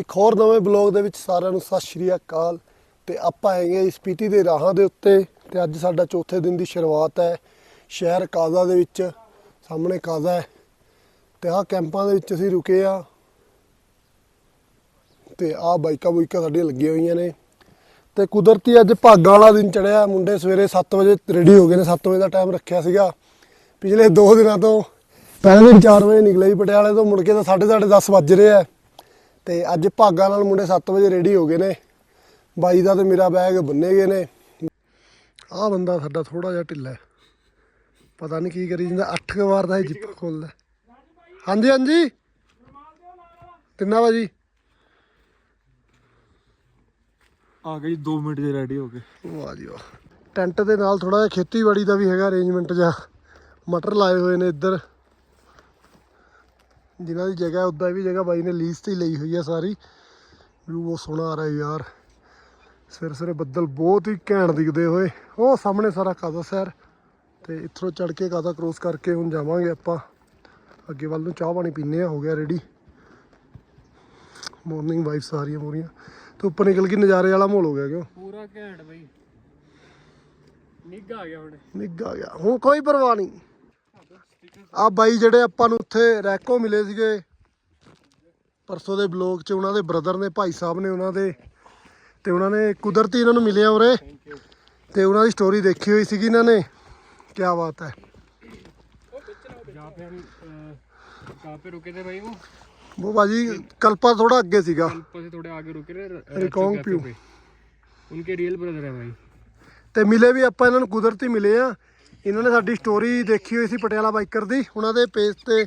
ਇੱਕ ਹੋਰ ਨਵੇਂ ਬਲੌਗ ਦੇ ਵਿੱਚ ਸਾਰਿਆਂ ਨੂੰ ਸਤਿ ਸ਼੍ਰੀ ਅਕਾਲ। ਤੇ ਆਪਾਂ ਹੈਗੇ ਇਸ ਪੀਟੀ ਦੇ ਰਾਹਾਂ ਦੇ ਉੱਤੇ ਤੇ ਅੱਜ ਸਾਡਾ ਚੌਥੇ ਦਿਨ ਦੀ ਸ਼ੁਰੂਆਤ ਹੈ। ਸ਼ਹਿਰ ਕਾਜ਼ਾ ਦੇ ਵਿੱਚ, ਸਾਹਮਣੇ ਕਾਜ਼ਾ ਹੈ। ਤੇ ਆਹ ਕੈਂਪਾਂ ਦੇ ਵਿੱਚ ਅਸੀਂ ਰੁਕੇ ਆ ਤੇ ਆਹ ਬਾਈਕਾਂ ਬੁਈਕਾਂ ਸਾਡੀਆਂ ਲੱਗੀਆਂ ਹੋਈਆਂ ਨੇ। ਤੇ ਕੁਦਰਤੀ ਅੱਜ ਭਾਗਾਂ ਵਾਲਾ ਦਿਨ ਚੜਿਆ। ਮੁੰਡੇ ਸਵੇਰੇ 7 ਵਜੇ ਰੈਡੀ ਹੋ ਗਏ ਨੇ। 7 ਵਜੇ ਦਾ ਟਾਈਮ ਰੱਖਿਆ ਸੀਗਾ। ਪਿਛਲੇ 2 ਦਿਨਾਂ ਤੋਂ, ਪਹਿਲੇ ਦਿਨ 4 ਵਜੇ ਨਿਕਲੇ ਸੀ ਪਟਿਆਲੇ ਤੋਂ। ਮੁੜ ਕੇ ਤਾਂ 10:30 10 ਵੱਜ ਰਿਹਾ ਤੇ ਅੱਜ ਭਾਗਾਂ ਨਾਲ ਮੁੰਡੇ 7 ਵਜੇ ਰੈਡੀ ਹੋ ਗਏ ਨੇ। ਬਾਈ ਦਾ ਤੇ ਮੇਰਾ ਬੈਗ ਬੰਨੇ ਗਏ ਨੇ। ਆਹ ਬੰਦਾ ਸਾਡਾ ਥੋੜਾ ਜਿਹਾ ਢਿੱਲਾ ਹੈ। ਪਤਾ ਨਹੀਂ ਕੀ ਕਰੀ ਜਾਂਦਾ 8 ਵਾਰ ਦਾ ਇਹ ਜਿੱਪ ਖੋਲਦਾ ਹਾਂਜੀ ਹਾਂਜੀ। ਕਿੰਨਾ ਵਜੀ ਆ ਗਈ 2 ਮਿੰਟ ਜੇ ਰੈਡੀ ਹੋ ਗਏ। ਵਾਹ ਜੀ ਵਾਹ। ਟੈਂਟ ਦੇ ਨਾਲ ਥੋੜਾ ਜਿਹਾ ਖੇਤੀਬਾੜੀ ਦਾ ਵੀ ਹੈਗਾ ਅਰੇਂਜਮੈਂਟ ਜਾਂ ਮਟਰ ਲਾਏ ਹੋਏ ਨੇ ਇੱਧਰ। ਜਿਨ੍ਹਾਂ ਦੀ ਜਗ੍ਹਾ ਉੱਦਾਂ ਵੀ ਜਗ੍ਹਾ ਬਾਈ ਨੇ ਲੀਜ਼ ਤੇ ਲਈ ਹੋਈ ਆ ਸਾਰੀ। ਵਿਊ ਬਹੁਤ ਸੋਹਣਾ ਆ ਰਿਹਾ ਯਾਰ। ਸਿਰ ਸਿਰੇ ਬੱਦਲ ਬਹੁਤ ਹੀ ਘੈਂਟ ਦਿਖਦੇ ਹੋਏ। ਉਹ ਸਾਹਮਣੇ ਸਾਰਾ ਕਾਜ਼ਾ ਸ਼ਹਿਰ। ਤੇ ਇੱਥੋਂ ਚੜ ਕੇ ਕਾਜ਼ਾ ਕ੍ਰੋਸ ਕਰਕੇ ਹੁਣ ਜਾਵਾਂਗੇ ਆਪਾਂ। ਅੱਗੇ ਵੱਲ ਨੂੰ ਚਾਹ ਪਾਣੀ ਪੀਨੇ ਆ ਹੋ ਗਿਆ ਰੈਡੀ ਮਾਰਨਿੰਗ ਵਾਈਫ ਸਾਰੀਆਂ ਮੂਰੀਆਂ ਤੇ ਉੱਪਰ ਨਿਕਲ ਕੇ ਨਜ਼ਾਰੇ ਵਾਲਾ ਮਾਹੌਲ ਹੋ ਗਿਆ ਕਿਉਂ? ਪੂਰਾ ਘੈਂਟ ਬਈ। ਨਿੱਘ ਆ ਗਿਆ ਹੁਣ। ਨਿੱਘ ਆ ਗਿਆ। ਹੁਣ ਕੋਈ ਪਰਵਾਹ ਨਹੀਂ। ਆ ਬਾਈ ਜਿਹੜੇ ਆਪਾਂ ਨੂੰ ਉੱਥੇ ਰੈਕੋ ਮਿਲੇ ਸੀਗੇ ਪਰਸੋਂ ਦੇ ਬਲੌਗ 'ਚ ਉਹਨਾਂ ਦੇ ਬ੍ਰਦਰ ਨੇ ਭਾਈ ਸਾਹਿਬ ਨੇ ਉਹਨਾਂ ਦੇ ਤੇ ਉਹਨਾਂ ਨੇ ਕੁਦਰਤੀ ਇਹਨਾਂ ਨੂੰ ਮਿਲਿਆ ਉਰੇ ਤੇ ਉਹਨਾਂ ਦੀ ਸਟੋਰੀ ਦੇਖੀ ਹੋਈ ਸੀਗੀ ਇਹਨਾਂ ਨੇ ਕੀ ਬਾਤ ਹੈ जहाँ पे हम अ, कहाँ पे रुके थे भाई वो ਉਹ ਬਾਜੀ ਕਲਪਾ ਥੋੜਾ ਅੱਗੇ ਸੀਗਾ ऊपर से थोड़े आगे रुके थे रिकॉन्ग कैफे प्यू। पे। उनके रियल ब्रदर है भाई ਤੇ ਮਿਲੇ ਵੀ ਆਪਾਂ ਇਹਨਾਂ ਨੂੰ ਕੁਦਰਤੀ ਮਿਲੇ ਆ ਇਹਨਾਂ ਨੇ ਸਾਡੀ ਸਟੋਰੀ ਦੇਖੀ ਹੋਈ ਸੀ ਪਟਿਆਲਾ ਬਾਈਕਰ ਦੀ, ਉਹਨਾਂ ਦੇ ਪੇਜ ਤੇ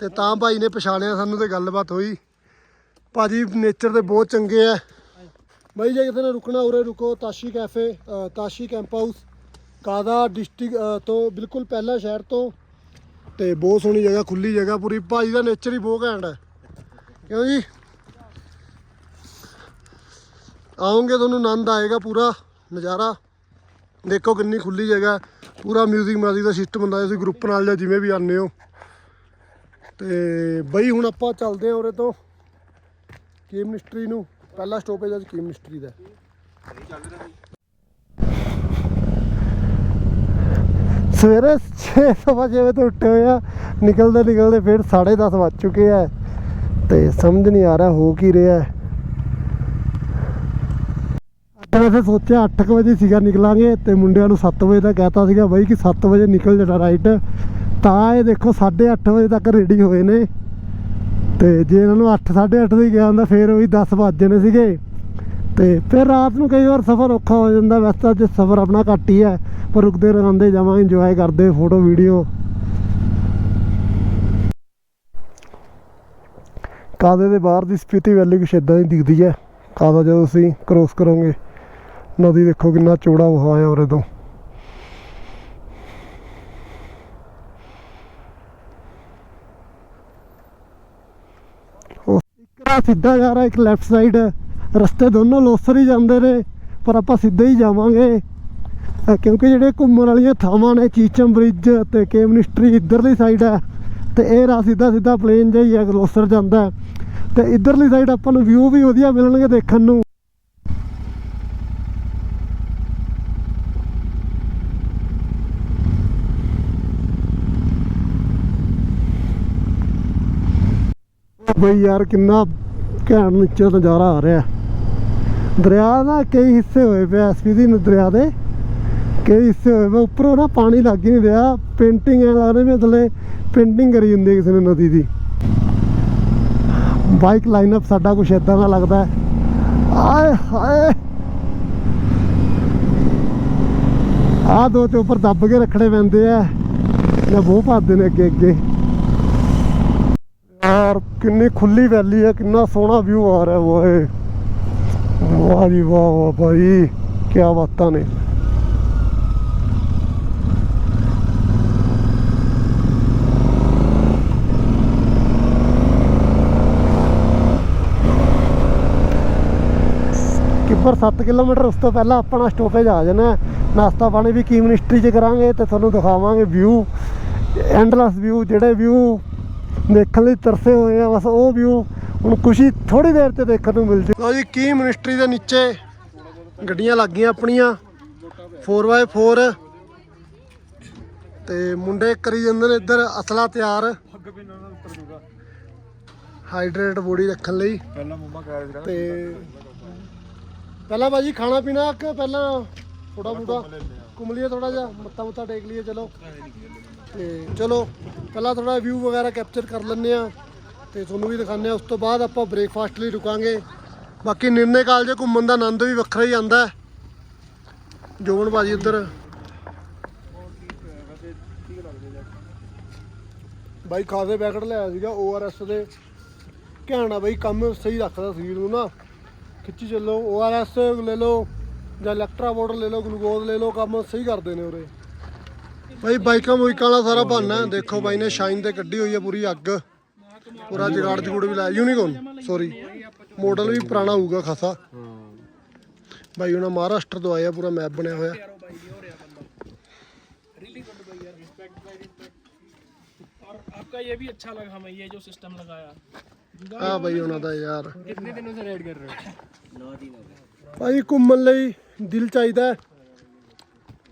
ਤੇ ਤਾਂ ਭਾਈ ਨੇ ਪਛਾਣਿਆ, ਸਾਨੂੰ ਤੇ ਗੱਲਬਾਤ ਹੋਈ। ਭਾਜੀ ਨੇਚਰ ਦੇ ਬਹੁਤ ਚੰਗੇ ਆ। ਬਾਈ ਜੇ ਕਿਸੇ ਨੇ ਰੁਕਣਾ ਉਰੇ ਰੁਕੋ, Tashi cafe Tashi camp house ਕਾਦਾ ਡਿਸਟ੍ਰਿਕਟ ਤੋਂ ਬਿਲਕੁਲ ਪਹਿਲਾ ਸ਼ਹਿਰ ਤੋਂ, ਤੇ ਬਹੁਤ ਸੋਹਣੀ ਜਗ੍ਹਾ, ਖੁੱਲੀ ਜਗ੍ਹਾ ਪੂਰੀ। ਭਾਜੀ ਦਾ ਨੇਚਰ ਹੀ ਬਹੁਤ ਘੈਂਟ ਹੈ ਕਿਉਂ ਜੀ? ਆਉਂਗੇ ਤੁਹਾਨੂੰ ਆਨੰਦ ਆਏਗਾ ਪੂਰਾ, ਨਜ਼ਾਰਾ। ਦੇਖੋ ਕਿੰਨੀ ਖੁੱਲੀ ਜਗ੍ਹਾ। ਪੂਰਾ 뮤직 ਮਾਜ਼ਿਕ ਦਾ ਸਿਸਟਮ ਹੁੰਦਾ, ਤੁਸੀਂ ਗਰੁੱਪ ਨਾਲ ਜਾਂ ਜਿਵੇਂ ਵੀ ਆਉਂਦੇ ਹੋ। ਤੇ ਬਈ ਹੁਣ ਆਪਾਂ ਚੱਲਦੇ ਹਾਂ ਉਰੇ ਤੋਂ ਕੀ ਮਿਨਿਸਟਰੀ ਨੂੰ। ਪਹਿਲਾ ਸਟਾਪੇਜ ਅੱਜ ਕੀ ਮਿਨਿਸਟਰੀ ਦਾ। ਸਵੇਰੇ 6 ਵਜੇ ਤੋਂ ਉੱਠੇ ਹੋਏ ਆ ਨਿਕਲਦੇ ਨਿਕਲਦੇ ਫਿਰ 10:30 ਵੱਜ ਚੁੱਕੇ ਆ। ਤੇ ਸਮਝ ਨਹੀਂ ਆ ਰਿਹਾ ਹੋ ਕੀ ਰਿਹਾ। ਹੈ ਅੱਜ ਵੈਸੇ ਸੋਚਿਆ 8 ਵਜੇ ਸੀਗਾ ਨਿਕਲਾਂਗੇ ਤੇ ਮੁੰਡਿਆਂ ਨੂੰ 7 ਵਜੇ ਦਾ ਕਹਿਤਾ ਸੀਗਾ ਬਾਈ ਕਿ 7 ਵਜੇ ਨਿਕਲ ਜਾਣਾ ਰਾਈਟ। ਤਾਂ ਇਹ ਦੇਖੋ 8:30 ਵਜੇ ਤੱਕ ਰੈਡੀ ਹੋਏ ਨੇ। ਤੇ ਜੇ ਇਹਨਾਂ ਨੂੰ 8 8:30 ਦੇ ਗਿਆ ਹੁੰਦਾ, ਫੇਰ ਉਹੀ 10 ਵੱਜ ਜਾਣੇ ਸੀਗੇ। ਤੇ ਫਿਰ ਰਾਤ ਨੂੰ ਕਈ ਵਾਰ ਸਫ਼ਰ ਔਖਾ ਹੋ ਜਾਂਦਾ, ਵੈਸੇ ਤਾਂ ਜੇ ਸਫ਼ਰ ਆਪਣਾ ਘੱਟ ਹੀ ਹੈ, ਪਰ ਰੁਕਦੇ ਰਹਾਂਦੇ ਜਾਵਾਂਗੇ ਇੰਜੋਏ ਕਰਦੇ ਫੋਟੋ ਵੀਡੀਓ ਕਾਦੇ ਦੇ ਬਾਹਰ ਦੀ ਸਪੀਤੀ ਵੈਲੀ ਕੁਛ ਇਦਾਂ ਦੀ ਦਿਖਦੀ ਹੈ। ਕਾਦਾ ਜਦੋਂ ਤੁਸੀਂ ਕ੍ਰੋਸ ਕਰੋਗੇ? ਨਦੀ ਦੇਖੋ ਕਿੰਨਾ ਚੌੜਾ ਵਹਾ ਹੈ ਉਰੇ ਤੋਂ। ਉਹ ਸਿੱਧਾ ਜਾ ਰਿਹਾ, ਇੱਕ ਲੈਫਟ ਸਾਈਡ ਰਸਤੇ ਦੋਨੋਂ ਲੋਸਰ ਹੀ ਜਾਂਦੇ ਨੇ, ਪਰ ਆਪਾਂ ਸਿੱਧੇ ਹੀ ਜਾਵਾਂਗੇ। ਕਿਉਂਕਿ ਜਿਹੜੇ ਘੁੰਮਣ ਵਾਲੀਆਂ ਥਾਵਾਂ ਨੇ, ਚੀਚਮ ਬ੍ਰਿਜ ਤੇ ਕੇ ਮਿਨਿਸਟਰੀ ਇੱਧਰਲੀ ਸਾਈਡ ਹੈ ਤੇ ਇਹ ਰਾਹ ਸਿੱਧਾ ਸਿੱਧਾ ਪਲੇਨ ਜਿਹਾ ਹੀ ਹੈ ਲੋਸਰ ਜਾਂਦਾ। ਹੈ। ਤੇ ਇੱਧਰਲੀ ਸਾਈਡ ਆਪਾਂ ਨੂੰ ਵਿਊ ਵੀ ਵਧੀਆ ਮਿਲਣਗੇ ਦੇਖਣ ਨੂੰ। ਬਈ ਯਾਰ ਕਿੰਨਾ ਘੈਂਟ ਨੀਚੇ ਨਜ਼ਾਰਾ ਆ ਰਿਹਾ। ਦਰਿਆ ਨਾ ਕਈ ਹਿੱਸੇ ਹੋਏ ਪਏ ਸਪੀਤੀ ਦਰਿਆ ਦੇ। ਕਈ ਹਿੱਸੇ ਹੋਏ ਪਏ ਉੱਪਰੋਂ ਨਾ ਪਾਣੀ ਲੱਗ ਹੀ ਨਹੀਂ ਰਿਹਾ। ਪੇਂਟਿੰਗ ਐ ਲੱਗ ਰਹੀ ਵੀ ਥੱਲੇ ਪੇਂਟਿੰਗ ਕਰੀ ਹੁੰਦੀ ਕਿਸੇ ਨੇ ਨਦੀ ਦੀ। ਬਾਈਕ ਲਾਈਨਅਪ ਸਾਡਾ ਕੁਛ ਇਦਾਂ ਦਾ ਲੱਗਦਾ। ਆਏ ਹਾਏ। ਆ ਦੋ ਤੇ ਉੱਪਰ ਦੱਬ ਕੇ ਰੱਖਣੇ ਪੈਂਦੇ ਆ। ਜਾਂ ਬਹੁਤ ਭੱਜਦੇ ਨੇ ਅੱਗੇ ਅੱਗੇ ਯਾਰ, ਕਿੰਨੀ ਖੁੱਲੀ ਵੈਲੀ ਹੈ, ਕਿੰਨਾ ਸੋਹਣਾ ਵਿਊ ਆ ਰਿਹਾ ਓਏ ਵਾਹ ਜੀ ਵਾਹ ਵਾਹ ਭਾਈ ਕੀ ਬਾਤਾਂ ਨੇ। ਕਿੱਪਰ 7 ਕਿਲੋਮੀਟਰ, ਉਸ ਤੋਂ ਪਹਿਲਾਂ ਆਪਣਾ ਸਟੋਪੇਜ ਆ ਜਾਣਾ ਨਾਸ਼ਤਾ ਪਾਣੀ ਵੀ ਕੀ ਮਿਨਿਸਟਰੀ 'ਚ ਕਰਾਂਗੇ ਤੇ ਤੁਹਾਨੂੰ ਦਿਖਾਵਾਂਗੇ ਵਿਊ ਐਂਡਲੈਸ ਵਿਊ ਜਿਹੜੇ ਵਿਊ ਦੇਖਣ ਲਈ ਤਰਸੇ ਹੋਏ ਆ, ਬਸ ਉਹ ਵਿਊ ਹੁਣ ਖੁਸ਼ੀ ਥੋੜੀ ਦੇਰ ਤੇ ਦੇਖਣ ਨੂੰ ਮਿਲ ਜੇ। ਲਓ ਜੀ, ਕੀ ਮਿਨਿਸਟਰੀ ਦੇ ਨੀਚੇ ਗੱਡੀਆਂ ਲੱਗ ਗਈਆਂ ਆਪਣੀਆਂ 4x4 ਤੇ ਮੁੰਡੇ ਕਰੀ ਜਾਂਦੇ ਨੇ ਇੱਧਰ, ਅਸਲਾ ਤਿਆਰ। ਹਾਈਡਰੇਟ ਬੋਡੀ ਰੱਖਣ ਲਈ। ਪਹਿਲਾਂ ਮੰਮਾ ਕਹਿ ਤੇ ਪਹਿਲਾਂ ਬਾਜੀ, ਖਾਣਾ ਪੀਣਾ ਕਿ ਪਹਿਲਾਂ ਥੋੜਾ ਬੂਟਾ ਘੁੰਮ ਲਈਏ ਥੋੜਾ ਜਿਹਾ ਮੱਤਾ ਮੁੱਤਾ ਟੇਕ ਲਈਏ, ਚਲੋ। ਤੇ ਚਲੋ, ਪਹਿਲਾਂ ਥੋੜਾ ਵਿਊ ਵਗੈਰਾ ਕੈਪਚਰ ਕਰ ਲੈਂਦੇ ਆ ਤੇ ਤੁਹਾਨੂੰ ਵੀ ਦਿਖਾਉਂਦੇ ਆ ਉਸ ਤੋਂ ਬਾਅਦ ਆਪਾਂ ਬ੍ਰੇਕਫਾਸਟ ਲਈ ਰੁਕਾਂਗੇ। ਬਾਕੀ ਨਿਰਨੇ ਕਾਲਜ ਘੁੰਮਣ ਦਾ ਆਨੰਦ ਵੀ ਵੱਖਰਾ ਹੀ ਆਂਦਾ ਹੈ। ਜੋਬਨ ਬਾਜੀ ਉੱਧਰ ਬਾਈ ਖਾਸੇ ਪੈਕਟ ਲਿਆ ਸੀਗਾ ORS ਦੇ। ਘੈਂਟ ਆ ਬਾਈ ਕੰਮ ਸਹੀ ਰੱਖਦਾ ਸਰੀਰ ਨੂੰ ਨਾ। ਖਿੱਚੀ ਚੱਲੋ ORS ਲੈ ਲਓ। ਜਾਂ ਇਲੈਕਟਰਾ ਵਾਟਰ ਲੈ ਲਓ ਗਲੂਕੋਜ਼ ਲੈ ਲਓ ਕੰਮ ਸਹੀ ਕਰਦੇ ਨੇ ਉਰੇ ਬਾਈ ਬਾਈਕਾਂ ਬੁਈਕਾਂ ਵਾਲਾ ਸਾਰਾ ਬਹਾਨਾ ਹੈ। ਦੇਖੋ ਬਾਈ ਨੇ ਸ਼ਾਈਨ ਤੇ ਕੱਢੀ ਹੋਈ ਹੈ ਪੂਰੀ ਅੱਗ ਪੂਰਾ ਜਗਾੜ ਜਗੂੜ ਵੀ ਲਾਇਆ ਯੂਨੀਕੋਨ ਸੌਰੀ ਮਾਡਲ ਵੀ ਪੁਰਾਣਾ ਹੋਊਗਾ ਖਾਸਾ ਬਾਈ ਉਹਨਾਂ ਮਹਾਰਾਸ਼ਟਰ ਤੋਂ ਆਇਆ ਪੂਰਾ ਮੈਪ ਬਣਿਆ ਹੋਇਆ और आपका ये भी अच्छा लगा हमें ये जो सिस्टम लगाया ਆ ਬਾਈ ਉਹਨਾਂ ਦਾ ਯਾਰ ਕਿੰਨੇ ਦਿਨੋਂ ਸੇ ਰਾਈਡ ਕਰ ਰਹੇ ਹੋ ਭਾਈ ਘੁੰਮਣ ਲਈ ਦਿਲ ਚਾਹੀਦਾ ਹੈ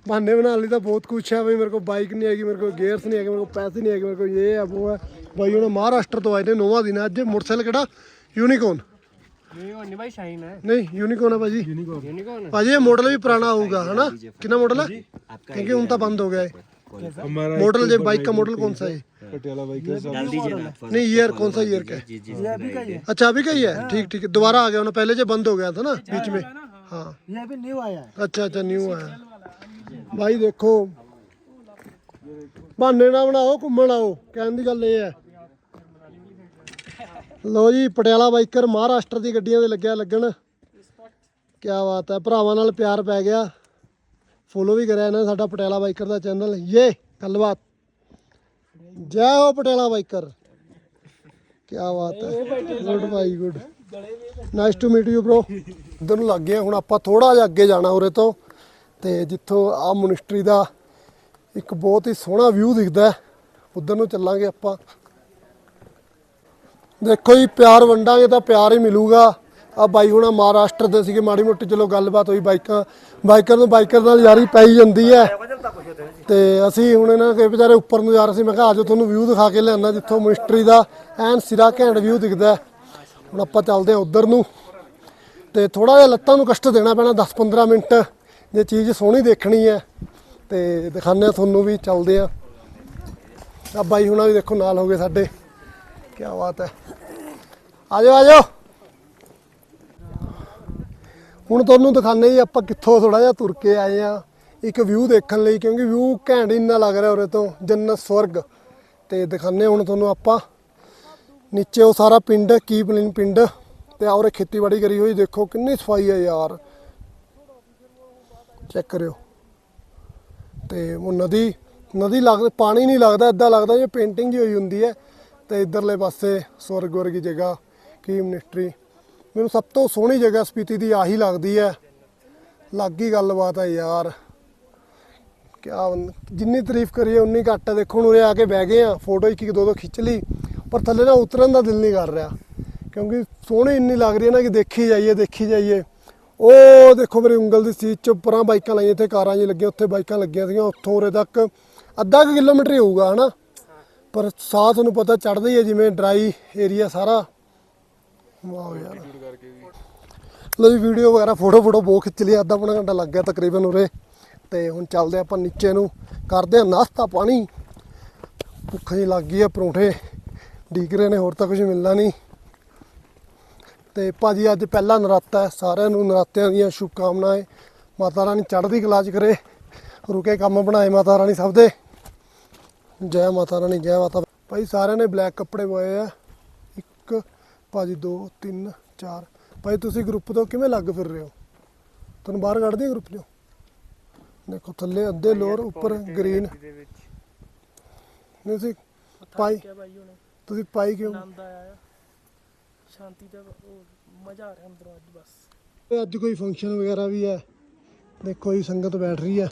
ਬਹਾਨੇ ਬਣਾ ਲਈ ਤਾਂ ਬਹੁਤ ਕੁਛ ਹੈ ਬਈ ਮੇਰੇ ਕੋਲ ਬਾਈਕ ਨਹੀਂ ਹੈਗੀ ਮੇਰੇ ਕੋਲ ਗੇਅਰਸ ਨਹੀਂ ਹੈਗੇ ਮੇਰੇ ਕੋਲ ਪੈਸੇ ਨਹੀਂ ਹੈਗੇ ਮੇਰੇ ਕੋਲ ਇਹ ਹੈ ਉਹ ਹੈ ਬਾਈ ਉਹਨਾਂ ਮਹਾਰਾਸ਼ਟਰ ਤੋਂ ਆਏ ਨੇ ਨੋਵਾ ਦਿਨ ਹੈ ਅੱਜ ਮੋਟਰਸਾਈਕਲ ਕਿਹੜਾ ਯੂਨੀਕੋਨ ਨਹੀਂ ਉਹ ਨਹੀਂ ਭਾਈ ਸ਼ਾਈਨ ਹੈ ਨਹੀਂ ਯੂਨੀਕੋਨ ਹੈ ਭਾਜੀ यूनिकॉर्न ਭਾਜੀ ਇਹ ਮਾਡਲ ਵੀ ਪੁਰਾਣਾ ਹੋਊਗਾ ਹਨਾ ਕਿੰਨਾ ਮਾਡਲ ਹੈ क्योंकि ਹੁਣ ਤਾਂ ਬੰਦ हो गया है हमारा मॉडल जो बाइक का मॉडल कौन सा है पटियाला बाइक है डाल दीजिए ना आप नहीं ईयर कौन सा ईयर का है जी जी अभी का ये अच्छा अभी का ही है ठीक ठीक है दोबारा आ गया ना पहले जो बंद हो गया था ना बीच में हाँ ये अभी न्यू आया है ਅੱਛਾ ਅੱਛਾ ਨਿਊ ਆਇਆ ਭਾਈ ਦੇਖੋ ਬਹਾਨੇ ਨਾ ਬਣਾਓ ਘੁੰਮਣ ਆਓ ਕਹਿਣ ਦੀ ਗੱਲ ਇਹ ਹੈ ਲੋ ਜੀ ਪਟਿਆਲਾ ਬਾਈਕਰ ਮਹਾਰਾਸ਼ਟਰ ਦੀ ਗੱਡੀਆਂ ਦੇ ਲੱਗਿਆ ਲੱਗਣ ਕੀ ਬਾਤ ਹੈ ਭਰਾਵਾਂ ਨਾਲ ਪਿਆਰ ਪੈ ਗਿਆ ਫੋਲੋ ਵੀ ਕਰਿਆ ਇਹਨਾਂ ਨੇ ਸਾਡਾ ਪਟਿਆਲਾ ਬਾਈਕਰ ਦਾ ਚੈਨਲ ਇਹ ਗੱਲਬਾਤ ਜੈ ਹੋ ਪਟਿਆਲਾ ਬਾਈਕਰ ਕੀ ਬਾਤ ਹੈ good by good Nice to meet you bro ਇਧਰ ਨੂੰ ਲੱਗ ਗਏ ਹੁਣ ਆਪਾਂ ਥੋੜਾ ਜਿਹਾ ਅੱਗੇ ਜਾਣਾ ਉਰੇ ਤੋਂ। ਤੇ ਜਿੱਥੋਂ ਆ ਮੋਨਿਸਟਰੀ ਦਾ ਇੱਕ ਬਹੁਤ ਹੀ ਸੋਹਣਾ ਵਿਊ ਦਿਖਦਾ ਉਧਰ ਨੂੰ ਚੱਲਾਂਗੇ ਆਪਾਂ। ਦੇਖੋ ਜੀ, ਪਿਆਰ ਵੰਡਾਂਗੇ ਤਾਂ ਪਿਆਰ ਹੀ ਮਿਲੂਗਾ। ਆ ਬਾਈ ਹੁਣਾ ਮਹਾਰਾਸ਼ਟਰ ਦੇ ਸੀਗੇ, ਮਾੜੀ ਮੋਟੀ ਚਲੋ ਗੱਲਬਾਤ ਹੋਈ ਬਾਈਕਾਂ। ਬਾਈਕਰ ਨੂੰ ਬਾਈਕਰ ਨਾਲ ਯਾਰੀ ਪਈ ਜਾਂਦੀ ਹੈ। ਤੇ ਅਸੀਂ ਹੁਣ ਇਹਨਾਂ ਦੇ ਵਿਚਾਰੇ ਉੱਪਰ ਨੂੰ ਜਾ ਰਹੇ ਸੀ, ਮੈਂ ਕਿਹਾ ਆਜੋ ਤੁਹਾਨੂੰ ਵਿਊ ਦਿਖਾ ਕੇ ਲਿਆਣਾ ਜਿੱਥੋਂ ਮੋਨਿਸਟਰੀ ਦਾ ਐਨ ਸਿਰਾ ਘੈਂਟ ਵਿਊ ਦਿਖਦਾ ਹੁਣ ਆਪਾਂ ਚੱਲਦੇ ਹਾਂ ਉਧਰ ਨੂੰ ਤੇ ਥੋੜਾ ਜਿਹਾ ਲੱਤਾਂ ਨੂੰ ਕਸ਼ਟ ਦੇਣਾ ਪੈਣਾ 10-15 ਮਿੰਟ। ਜੇ ਚੀਜ਼ ਸੋਹਣੀ ਦੇਖਣੀ ਹੈ ਤੇ ਦਿਖਾਉਂਦੇ ਆ ਤੁਹਾਨੂੰ ਵੀ, ਚੱਲਦੇ ਆ ਆ ਬਾਈ ਹੁਣਾਂ ਵੀ ਦੇਖੋ ਨਾਲ ਹੋ ਗਏ ਸਾਡੇ। ਕੀ ਬਾਤ ਹੈ। ਆਜੋ ਆਜੋ ਹੁਣ ਤੁਹਾਨੂੰ ਦਿਖਾਣੇ ਜੀ ਆਪਾਂ ਕਿੱਥੋਂ ਥੋੜਾ ਜਿਹਾ ਤੁਰ ਕੇ ਆਏ ਆ ਇੱਕ ਵਿਊ ਦੇਖਣ ਲਈ, ਕਿਉਂਕਿ ਵਿਊ ਘੈਂਟ ਇੰਨਾ ਲੱਗ ਰਿਹਾ ਉਰੇ ਤੋਂ ਜੰਨਤ ਸਵਰਗ। ਤੇ ਦਿਖਾਣੇ ਹੁਣ ਤੁਹਾਨੂੰ ਆਪਾਂ। ਨੀਚੇ ਉਹ ਸਾਰਾ ਪਿੰਡ, ਕੀ ਪਲਿਨ ਪਿੰਡ ਤੇ ਆਉਰੇ ਖੇਤੀਬਾੜੀ ਕਰੀ ਹੋਈ, ਦੇਖੋ ਕਿੰਨੀ ਸਫ਼ਾਈ ਹੈ ਯਾਰ। ਚੈੱਕ ਕਰਿਓ। ਤੇ ਉਹ ਨਦੀ ਨਦੀ ਲੱਗ, ਪਾਣੀ ਨਹੀਂ ਲੱਗਦਾ ਇਦਾਂ ਲੱਗਦਾ ਜਿਵੇਂ ਪੇਂਟਿੰਗ ਹੀ ਹੋਈ ਹੁੰਦੀ ਹੈ। ਤੇ ਇਧਰਲੇ ਪਾਸੇ ਸਵਰਗ ਵਰਗੀ ਜਗ੍ਹਾ, ਕੀ ਮਿਨਿਸਟਰੀ ਮੈਨੂੰ ਸਭ ਤੋਂ ਸੋਹਣੀ ਜਗ੍ਹਾ ਸਪੀਤੀ ਦੀ ਆਹੀ ਲੱਗਦੀ ਹੈ। ਲੱਗੀ ਗੱਲਬਾਤ ਹੈ ਯਾਰ। ਕਿਆ ਜਿੰਨੀ ਤਾਰੀਫ ਕਰੀਏ, ਉਨੀ ਘੱਟ ਹੈ। ਦੇਖੋ ਹੁਣ ਉਰੇ ਆ ਕੇ ਬਹਿ ਗਏ ਆ ਫੋਟੋ ਇੱਕ ਇੱਕ ਦੋ ਦੋ ਖਿੱਚ ਲਈ। ਪਰ ਥੱਲੇ ਨਾ ਉਤਰਨ ਦਾ ਦਿਲ ਨਹੀਂ ਕਰ ਰਿਹਾ। ਕਿਉਂਕਿ ਸੋਹਣੀ ਇੰਨੀ ਲੱਗ ਰਹੀ ਹੈ ਨਾ ਕਿ ਦੇਖੀ ਜਾਈਏ ਦੇਖੀ ਜਾਈਏ। ਉਹ ਦੇਖੋ ਮੇਰੀ ਉਂਗਲ ਦੀ ਸੀਟ ਚ ਪਰਾਂ ਬਾਈਕਾਂ ਲਾਈਆਂ, ਇੱਥੇ ਕਾਰਾਂ ਜੀ ਲੱਗੀਆਂ, ਉੱਥੇ ਬਾਈਕਾਂ ਲੱਗੀਆਂ ਸੀਗੀਆਂ, ਉੱਥੋਂ ਉਰੇ ਤੱਕ ਅੱਧਾ ਕੁ ਕਿਲੋਮੀਟਰ ਹੀ ਹੋਊਗਾ, ਹਨਾ? ਪਰ ਸਾਹ ਤੁਹਾਨੂੰ ਪਤਾ ਚੜਦਾ ਹੀ ਹੈ, ਜਿਵੇਂ ਡਰਾਈ ਏਰੀਆ ਸਾਰਾ। ਵਾਹ ਯਾਰ। ਲੋ ਜੀ ਵੀਡੀਓ ਵਗੈਰਾ ਫੋਟੋ ਫੋਟੋ ਬਹੁਤ ਖਿੱਚ ਲਈ ਅੱਧਾ ਪੌਣਾ ਘੰਟਾ ਲੱਗ ਗਿਆ ਤਕਰੀਬਨ ਉਰੇ। ਤੇ ਹੁਣ ਚੱਲਦੇ ਆਪਾਂ ਨੀਚੇ ਨੂੰ, ਕਰਦੇ ਆ ਨਾਸ਼ਤਾ ਪਾਣੀ। ਭੁੱਖ ਜੀ ਲੱਗ ਗਈ ਆ ਪਰੌਂਠੇ। ਡੀਕ ਰਹੇ ਨੇ ਹੋਰ ਤਾਂ ਕੁਝ ਮਿਲਣਾ ਨਹੀਂ। ਤੇ ਭਾਜੀ ਅੱਜ ਪਹਿਲਾ ਨਰਾਤਾ ਹੈ ਸਾਰਿਆਂ ਨੂੰ ਨਰਾਤਿਆਂ ਦੀਆਂ ਸ਼ੁਭ ਕਾਮਨਾਵਾਂ ਮਾਤਾ ਰਾਣੀ ਚੜ੍ਹਦੀ ਕਲਾ ਚ ਕਰੇ ਰੁਕੇ ਕੰਮ ਬਣਾਏ ਮਾਤਾ ਰਾਣੀ ਸਭ ਦੇ। ਜੈ ਮਾਤਾ ਰਾਣੀ ਜੈ ਮਾਤਾ ਭਾਈ ਸਾਰਿਆਂ ਨੇ ਬਲੈਕ ਕੱਪੜੇ ਪਾਏ ਆ। ਇੱਕ ਭਾਜੀ 2 3 4 ਭਾਈ ਤੁਸੀਂ ਗਰੁੱਪ ਤੋਂ ਕਿਵੇਂ ਲੱਗ ਫਿਰ ਰਹੇ ਹੋ? ਤੁਹਾਨੂੰ ਬਾਹਰ ਕੱਢਦੇ ਗਰੁੱਪ ਚੋਂ? ਦੇਖੋ ਥੱਲੇ ਅੱਧੇ ਲੋਰ ਉੱਪਰ ਗ੍ਰੀਨ। ਨਹੀਂ ਸੀ ਭਾਈ ਤੁਸੀਂ ਪਾਈ ਕਿਉਂ? ਆਨੰਦ ਆਇਆ ਸ਼ਾਂਤੀ ਦਾ ਮਜ਼ਾ ਆ ਰਿਹਾ ਅੰਦਰੋਂ ਅੱਜ ਬਸ। ਤੇ ਅੱਜ ਕੋਈ ਫੰਕਸ਼ਨ ਵਗੈਰਾ ਵੀ ਹੈ? ਦੇਖੋ ਜੀ ਸੰਗਤ ਬੈਠ ਰਹੀ ਹੈ।